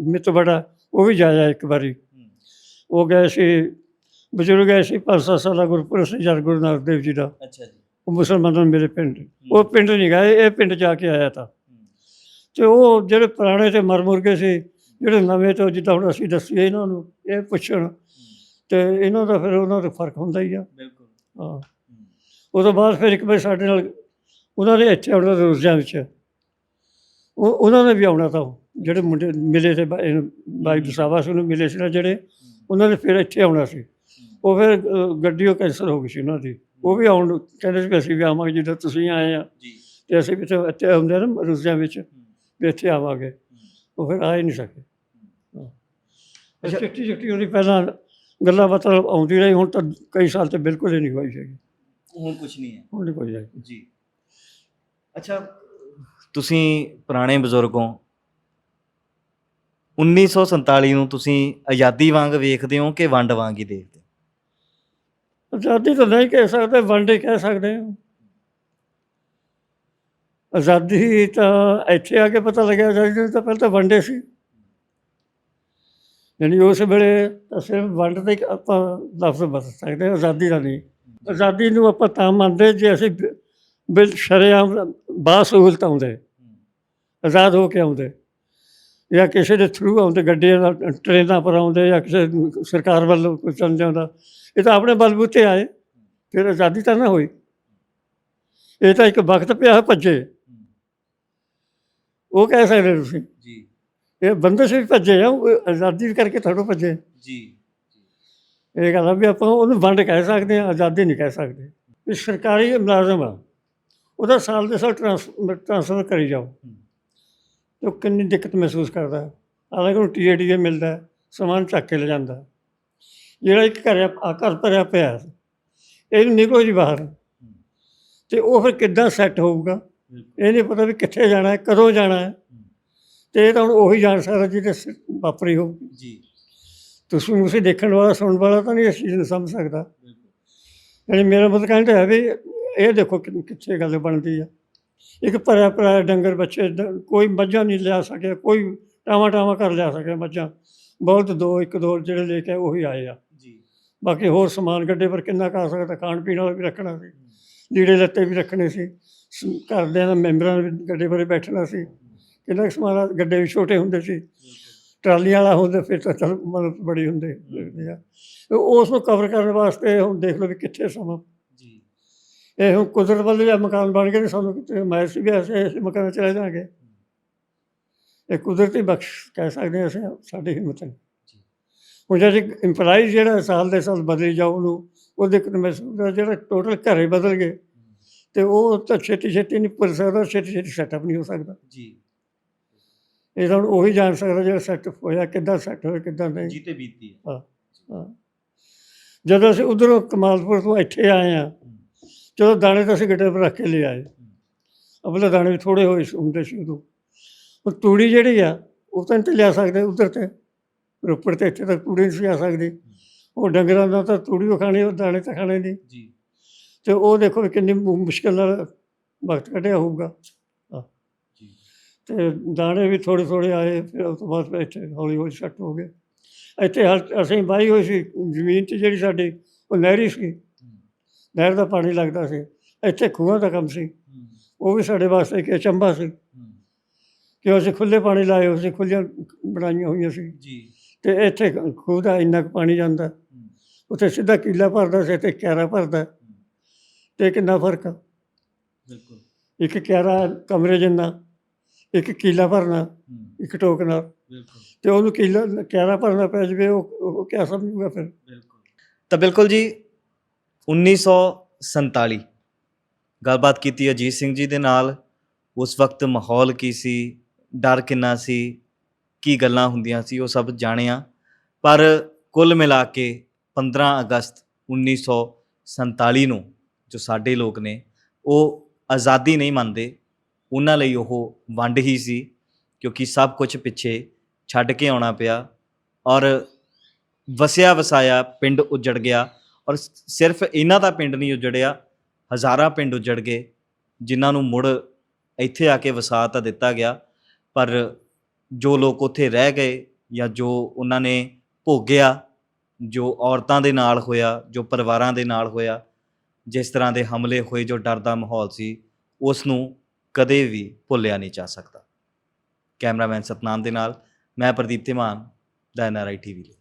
Speaker 1: ਮਿੱਤ ਬੜਾ ਉਹ ਵੀ ਜਾ ਜਾਏ ਇੱਕ ਵਾਰੀ। ਉਹ ਗਏ ਸੀ ਬਜ਼ੁਰਗ ਗਏ ਸੀ ਪੰਜ ਸੱਤ ਸਾਲਾ ਗੁਰਪੁਰਬ ਸੀ ਜਦ ਗੁਰੂ ਨਾਨਕ ਦੇਵ ਜੀ ਦਾ।
Speaker 2: ਅੱਛਾ ਜੀ।
Speaker 1: ਉਹ ਮੁਸਲਮਾਨਾਂ ਮੇਰੇ ਪਿੰਡ। ਉਹ ਪਿੰਡ ਨਹੀਂ ਗਏ ਇਹ ਪਿੰਡ ਜਾ ਕੇ ਆਇਆ ਤਾਂ। ਤੇ ਉਹ ਜਿਹੜੇ ਪੁਰਾਣੇ ਤੇ ਮਰ ਮੁਰ ਗਏ ਸੀ ਜਿਹੜੇ ਨਵੇਂ ਤੋਂ ਜਿੱਦਾਂ ਹੁਣ ਅਸੀਂ ਦੱਸੀਏ ਇਹਨਾਂ ਨੂੰ ਇਹ ਪੁੱਛਣ। ਤੇ ਇਹਨਾਂ ਦਾ ਫਿਰ ਉਹਨਾਂ ਦਾ ਫ਼ਰਕ ਹੁੰਦਾ ਹੀ ਆ।
Speaker 2: ਬਿਲਕੁਲ।
Speaker 1: ਹਾਂ। ਉਹ ਤੋਂ ਬਾਅਦ ਫਿਰ ਇੱਕ ਵਾਰ ਸਾਡੇ ਨਾਲ ਉਹਨਾਂ ਨੇ ਇੱਥੇ ਆਉਣਾ ਰੋਜ਼ਿਆਂ ਵਿੱਚ। ਉਹ ਉਹਨਾਂ ਨੇ ਵੀ ਆਉਣਾ ਤਾਂ ਜਿਹੜੇ ਮੁੰਡੇ ਮਿਲੇ ਤੇ ਬਾਈ ਦਸਾਵਾ ਸੀ ਉਹਨੂੰ ਮਿਲੇ ਸੀ ਨਾ ਜਿਹੜੇ। ਉਹਨਾਂ ਨੇ ਫਿਰ ਇੱਥੇ ਆਉਣਾ ਸੀ। ਉਹ ਫਿਰ ਗੱਡੀ ਉਹ ਕੈਂਸਲ ਹੋ ਗਈ ਸੀ ਉਹਨਾਂ ਦੀ। ਉਹ ਵੀ ਆਉਣ ਕਹਿੰਦੇ ਸੀ ਵੀ ਅਸੀਂ ਵੀ ਆਵਾਂਗੇ ਜਿੱਦਾਂ ਤੁਸੀਂ ਆਏ ਆ। ਤੇ ਅਸੀਂ ਵੀ ਇੱਥੇ ਆਉਂਦੇ ਨਾ ਰੋਜ਼ਿਆਂ ਵਿੱਚ ਵੀ ਇੱਥੇ ਆਵਾਂਗੇ। ਉਹ ਫਿਰ ਆ ਹੀ ਨਹੀਂ ਸਕੇ। ਚਿੱਟੀ ਚਿੱਟੀ ਉਹਦੀ ਪਹਿਲਾਂ ਗੱਲਾਂ ਬਾਤਾਂ ਆਉਂਦੀ ਰਹੀ ਹੁਣ ਤਾਂ ਕਈ ਸਾਲ ਤੇ ਬਿਲਕੁਲ ਹੀ ਨਹੀਂ ਹੋਈ ਸੀਗੀ
Speaker 2: ਹੁਣ ਕੁਝ ਨਹੀਂ ਹੈ।
Speaker 1: ਹੁਣ ਨਹੀਂ ਕੋਈ
Speaker 2: ਜੀ। ਅੱਛਾ ਤੁਸੀਂ ਪੁਰਾਣੇ ਬਜ਼ੁਰਗ ਹੋ 1947 ਨੂੰ ਤੁਸੀਂ ਆਜ਼ਾਦੀ ਵਾਂਗ ਵੇਖਦੇ ਹੋ ਕਿ ਵੰਡ ਵਾਂਗ ਹੀ ਦੇਖਦੇ ਹੋ?
Speaker 1: ਆਜ਼ਾਦੀ ਤਾਂ ਨਹੀਂ ਕਹਿ ਸਕਦੇ, ਵੰਡੇ ਕਹਿ ਸਕਦੇ ਹਾਂ। ਆਜ਼ਾਦੀ ਤਾਂ ਇੱਥੇ ਆ ਕੇ ਪਤਾ ਲੱਗਿਆ, ਆਜ਼ਾਦੀ ਤਾਂ ਪਹਿਲਾਂ ਤਾਂ ਵੰਡੇ ਸੀ। ਯਾਨੀ ਉਸ ਵੇਲੇ ਤਾਂ ਸਿਰਫ ਵੰਡ ਦਾ ਆਪਾਂ ਲਫ਼ਜ਼ ਵਰਤ ਸਕਦੇ ਹਾਂ, ਆਜ਼ਾਦੀ ਦਾ ਨਹੀਂ। ਆਜ਼ਾਦੀ ਨੂੰ ਆਪਾਂ ਤਾਂ ਮੰਨਦੇ ਜੇ ਅਸੀਂ ਬ- ਬਿਲ ਸ਼ਰੇਆਮ ਬਾਸਹੂਲਤ ਆਉਂਦੇ ਆਜ਼ਾਦ ਹੋ ਕੇ ਆਉਂਦੇ। ਜਾਂ ਕਿਸੇ ਦੇ ਥਰੂ ਆਉਂਦੇ ਗੱਡੀਆਂ ਨਾਲ ਟ੍ਰੇਨਾਂ ਪਰ ਆਉਂਦੇ ਜਾਂ ਕਿਸੇ ਸਰਕਾਰ ਵੱਲੋਂ ਕੋਈ ਚੱਲ ਜਾਂਦਾ ਇਹ ਤਾਂ ਆਪਣੇ ਬਲਬੂਤੇ ਆਏ। ਫਿਰ ਆਜ਼ਾਦੀ ਤਾਂ ਨਾ ਹੋਈ। ਇਹ ਤਾਂ ਇੱਕ ਵਕਤ ਪਿਆ ਭੱਜੇ। ਉਹ ਕਹਿ ਸਕਦੇ ਤੁਸੀਂ।
Speaker 2: ਜੀ।
Speaker 1: ਇਹ ਬੰਦਸ਼ ਵੀ ਭੱਜੇ ਆ ਆਜ਼ਾਦੀ ਕਰਕੇ ਥੋੜ੍ਹਾ ਭੱਜੇ।
Speaker 2: ਜੀ।
Speaker 1: ਇਹ ਗੱਲ ਆ ਵੀ ਆਪਾਂ ਉਹਨੂੰ ਵੰਡ ਕਹਿ ਸਕਦੇ ਆ ਆਜ਼ਾਦੀ ਨਹੀਂ ਕਹਿ ਸਕਦੇ। ਇਹ ਸਰਕਾਰੀ ਮੁਲਾਜ਼ਮ ਆ। ਉਹਦਾ ਸਾਲ ਦੇ ਸਾਲ ਟ੍ਰਾਂਸਫਰ ਕਰੀ ਜਾਓ। ਤੇ ਉਹ ਕਿੰਨੀ ਦਿੱਕਤ ਮਹਿਸੂਸ ਕਰਦਾ ਹੈ। ਹਾਲਾਂਕਿ ਉਹਨੂੰ ਟੀਏਡੀਏ ਮਿਲਦਾ ਹੈ, ਸਮਾਨ ਚੱਕ ਕੇ ਲੈ ਜਾਂਦਾ ਹੈ। ਜਿਹੜਾ ਇੱਕ ਘਰ ਆ ਘਰ ਭਰਿਆ ਪਿਆ ਹੈ, ਇਹਨੂੰ ਨਿਕਲੋ ਜੀ ਬਾਹਰ। ਤੇ ਉਹ ਫਿਰ ਕਿੱਦਾਂ ਸੈੱਟ ਹੋਊਗਾ? ਇਹ ਨਹੀਂ ਪਤਾ ਵੀ ਕਿੱਥੇ ਜਾਣਾ ਹੈ ਕਦੋਂ ਜਾਣਾ ਹੈ। ਤੇ ਇਹ ਤਾਂ ਹੁਣ ਉਹੀ ਜਾਣ ਸਕਦਾ ਜਿਹਦੇ ਵਾਪਰੀ ਹੋਊਗੀ।
Speaker 2: ਜੀ।
Speaker 1: ਤੁਸੀਂ ਉਸੇ ਦੇਖਣ ਵਾਲਾ ਸੁਣਨ ਵਾਲਾ ਤਾਂ ਨਹੀਂ ਇਸ ਚੀਜ਼ ਨੂੰ ਸਮਝ ਸਕਦਾ। ਯਾਨੀ ਮੇਰਾ ਮਤਲਬ ਕਹਿੰਦਾ ਹੈ ਵੀ ਇਹ ਦੇਖੋ ਕਿੱਥੇ ਗੱਲ ਬਣਦੀ ਆ ਇੱਕ ਭਰਿਆ ਭਰਿਆ ਡੰਗਰ ਬੱਚੇ ਕੋਈ ਮੱਝਾਂ ਨਹੀਂ ਲਿਆ ਸਕਿਆ ਕੋਈ ਟਾਵਾਂ ਟਾਵਾਂ ਕਰ ਲਿਆ ਸਕਿਆ ਮੱਝਾਂ। ਬਹੁਤ ਦੋ ਇੱਕ ਦੋ ਜਿਹੜੇ ਲੈ ਕੇ ਆਏ ਉਹੀ ਆਏ ਆ।
Speaker 2: ਜੀ।
Speaker 1: ਬਾਕੀ ਹੋਰ ਸਮਾਨ ਗੱਡੇ ਪਰ ਕਿੰਨਾ ਕਰ ਸਕਦਾ ਖਾਣ ਪੀਣ ਵਾਲਾ ਵੀ ਰੱਖਣਾ ਸੀ। ਲੀੜੇ ਲੱਤੇ ਵੀ ਰੱਖਣੇ ਸੀ। ਸ- ਘਰਦਿਆਂ ਦੇ ਮੈਂਬਰਾਂ ਨੇ ਵੀ ਗੱਡੇ ਪਰ ਬੈਠਣਾ ਸੀ। ਕਿੰਨਾ ਕੁ ਸਮਾਨ ਆ, ਗੱਡੇ ਵੀ ਛੋਟੇ ਹੁੰਦੇ ਸੀ। ਟਰਾਲੀਆਂ ਵਾਲਾ ਹੁੰਦਾ ਫਿਰ ਤਾਂ ਚਲ ਮਦਦ ਬੜੀ ਹੁੰਦੇ ਹੁੰਦੇ ਆ। ਤੇ ਉਸ ਨੂੰ ਕਵਰ ਕਰਨ ਵਾਸਤੇ ਹੁਣ ਦੇਖ ਲਓ ਵੀ ਕਿੱਥੇ ਸਮਾਂ। ਇਹ ਹੁਣ ਕੁਦਰਤ ਵੱਲ ਜਾਂ ਮਕਾਨ ਬਣ ਨੇ ਸਾਨੂੰ ਕਿਤੇ ਮੈਸ ਵੀ ਐਸੇ ਐਸੇ ਮਕਾਨ ਚਲੇ ਜਾਣਗੇ ਇਹ ਕੁਦਰਤੀ ਬਖਸ਼ ਕਹਿ ਸਕਦੇ ਹਾਂ ਅਸੀਂ ਸਾਡੀ ਹਿੰਮਤ ਹੈ। ਹੁਣ ਜੇ ਇੰਪਲਾਈ ਜਿਹੜਾ ਸਾਲ ਦੇ ਸਾਲ ਬਦਲੀ ਜਾਓ ਉਹਨੂੰ ਉਹਦੇ ਸਮਝਦਾ ਜਿਹੜਾ ਟੋਟਲ ਘਰੇ ਬਦਲ ਗਏ ਤੇ ਉਹ ਤਾਂ ਛੇਤੀ ਛੇਤੀ ਨਹੀਂ ਪੁੱਲ ਸਕਦਾ ਛੇਤੀ ਛੇਤੀ ਸੈਟਅਪ ਨਹੀਂ ਹੋ ਸਕਦਾ।
Speaker 2: ਜੀ।
Speaker 1: ਇਹ ਤਾਂ ਉਹੀ ਜਾਣ ਸਕਦਾ ਜਿਹੜਾ ਸੈਟਅਪ ਹੋਇਆ ਕਿੱਦਾਂ ਸੈੱਟ ਹੋਇਆ ਕਿੱਦਾਂ ਨਹੀਂ।
Speaker 2: ਜੀ ਤੇ ਬੀਤੀ ਹੈ।
Speaker 1: ਹਾਂ। ਜਦੋਂ ਅਸੀਂ ਉਧਰੋਂ ਕਮਾਲਪੁਰ ਤੋਂ ਇੱਥੇ ਆਏ ਆ ਜਦੋਂ ਦਾਣੇ ਤਾਂ ਅਸੀਂ ਗੱਡੇ 'ਤੇ ਰੱਖ ਕੇ ਲੈ ਆਏ ਅਬਲੇ ਦਾਣੇ ਵੀ ਥੋੜੇ ਹੋਏ ਹੁੰਦੇ ਸੀ ਉਦੋਂ। ਉਹ ਤੂੜੀ ਜਿਹੜੀ ਆ ਉਹ ਤਾਂ ਨਹੀਂ ਲਿਆ ਸਕਦੇ ਉਧਰ ਤੇ। ਰੋਪੜ ਤੇ ਇੱਥੇ ਤੱਕ ਤੂੜੀ ਨਹੀਂ ਸੀ ਆ ਸਕਦੀ। ਉਹ ਡੰਗਰਾਂ ਦਾ ਤਾਂ ਤੂੜੀ ਉਹ ਖਾਣੀ ਉਹ ਦਾਣੇ ਤਾਂ ਖਾਣੇ ਨਹੀਂ।
Speaker 2: ਜੀ।
Speaker 1: ਤੇ ਉਹ ਦੇਖੋ ਕਿੰਨੀ ਮੁਸ਼ਕਿਲ ਨਾਲ ਵਕਤ ਕੱਢਿਆ ਹੋਊਗਾ। ਤੇ ਦਾਣੇ ਵੀ ਥੋੜ੍ਹੇ ਥੋੜ੍ਹੇ ਆਏ ਫਿਰ ਉਸ ਤੋਂ ਬਾਅਦ ਇੱਥੇ ਹੌਲੀ ਹੌਲੀ ਸੈੱਟ ਹੋ ਗਏ। ਇੱਥੇ ਅਸੀਂ ਵਾਹੀ ਹੋਈ ਸੀ ਜ਼ਮੀਨ 'ਚ ਜਿਹੜੀ ਸਾਡੀ ਉਹ ਨਹਿਰੀ ਸੀ। ਨਹਿਰ ਦਾ ਪਾਣੀ ਲੱਗਦਾ ਸੀ ਇੱਥੇ ਖੂਹਾਂ ਦਾ ਕੰਮ ਸੀ। ਉਹ ਵੀ ਸਾਡੇ ਵਾਸਤੇ ਇੱਕ ਅਚੰਭਾ ਸੀ। ਕਿ ਅਸੀਂ ਖੁੱਲੇ ਪਾਣੀ ਲਾਏ ਹੋਏ ਸੀ ਖੁੱਲੀਆਂ ਬਣਾਈਆਂ ਹੋਈਆਂ ਸੀ।
Speaker 2: ਜੀ।
Speaker 1: ਤੇ ਇੱਥੇ ਖੂਹ ਦਾ ਇੰਨਾ ਕੁ ਪਾਣੀ ਜਾਂਦਾ। ਉੱਥੇ ਸਿੱਧਾ ਕੀਲਾ ਭਰਦਾ ਸੀ ਤੇ ਕਿਆਰਾ ਭਰਦਾ। ਤੇ ਕਿੰਨਾ ਫ਼ਰਕ ਆ।
Speaker 2: ਬਿਲਕੁਲ।
Speaker 1: ਇੱਕ ਕਿਆਰਾ ਕਮਰੇ ਜਿੰਨਾ ਇੱਕ ਕੀਲਾ ਭਰਨਾ ਇੱਕ ਟੋਕ ਨਾਲ।
Speaker 2: ਬਿਲਕੁਲ।
Speaker 1: ਤੇ ਉਹਨੂੰ ਕੀਲਾ ਕਿਆਰਾ ਭਰਨਾ ਪੈ ਜਵੇ ਉਹ ਉਹ ਕਿਆ ਸਮਝੂਗਾ ਫਿਰ?
Speaker 2: ਬਿਲਕੁਲ। ਤਾਂ ਬਿਲਕੁਲ ਜੀ 1947 ਗੱਲਬਾਤ ਕੀਤੀ ਅਜੀਤ ਸਿੰਘ ਜੀ ਦੇ ਨਾਲ। ਉਸ ਵਕਤ ਮਾਹੌਲ ਕੀ ਸੀ? ਡਰ ਕਿੰਨਾ ਸੀ? ਕੀ ਗੱਲਾਂ ਹੁੰਦੀਆਂ ਸੀ? ਉਹ ਸਭ ਜਾਣਿਆ। ਪਰ ਕੁੱਲ ਮਿਲਾ ਕੇ 15 ਅਗਸਤ 1947 ਨੂੰ ਜੋ ਸਾਡੇ ਲੋਕ ਨੇ, ਉਹ ਆਜ਼ਾਦੀ ਨਹੀਂ ਮੰਨਦੇ। ਉਹਨਾਂ ਲਈ ਉਹ ਵੰਡ ਹੀ ਸੀ, ਕਿਉਂਕਿ ਸਭ ਕੁਝ ਪਿੱਛੇ ਛੱਡ ਕੇ ਆਉਣਾ ਪਿਆ ਔਰ ਵਸਿਆ ਵਸਾਇਆ ਪਿੰਡ ਉਜੜ ਗਿਆ। ਔਰ ਸਿਰਫ ਇਹਨਾਂ ਦਾ ਪਿੰਡ ਨਹੀਂ ਉਜੜਿਆ, ਹਜ਼ਾਰਾਂ ਪਿੰਡ ਉਜੜ ਗਏ, ਜਿਨ੍ਹਾਂ ਨੂੰ ਮੁੜ ਇੱਥੇ ਆ ਕੇ ਵਸਾ ਤਾਂ ਦਿੱਤਾ ਗਿਆ, ਪਰ ਜੋ ਲੋਕ ਉੱਥੇ ਰਹਿ ਗਏ ਜਾਂ ਜੋ ਉਹਨਾਂ ਨੇ ਭੋਗਿਆ, ਜੋ ਔਰਤਾਂ ਦੇ ਨਾਲ ਹੋਇਆ, ਜੋ ਪਰਿਵਾਰਾਂ ਦੇ ਨਾਲ ਹੋਇਆ, ਜਿਸ ਤਰ੍ਹਾਂ ਦੇ ਹਮਲੇ ਹੋਏ, ਜੋ ਡਰ ਦਾ ਮਾਹੌਲ ਸੀ, ਉਸ ਨੂੰ ਕਦੇ ਵੀ ਭੁੱਲਿਆ ਨਹੀਂ ਜਾ ਸਕਦਾ। ਕੈਮਰਾਮੈਨ ਸਤਨਾਮ ਦੇ ਨਾਲ, ਮੈਂ ਪ੍ਰਦੀਪ ਤਿਮਾਨ ਦਾ ਐਨਆਰਆਈ ਟੀਵੀ ਲਈ।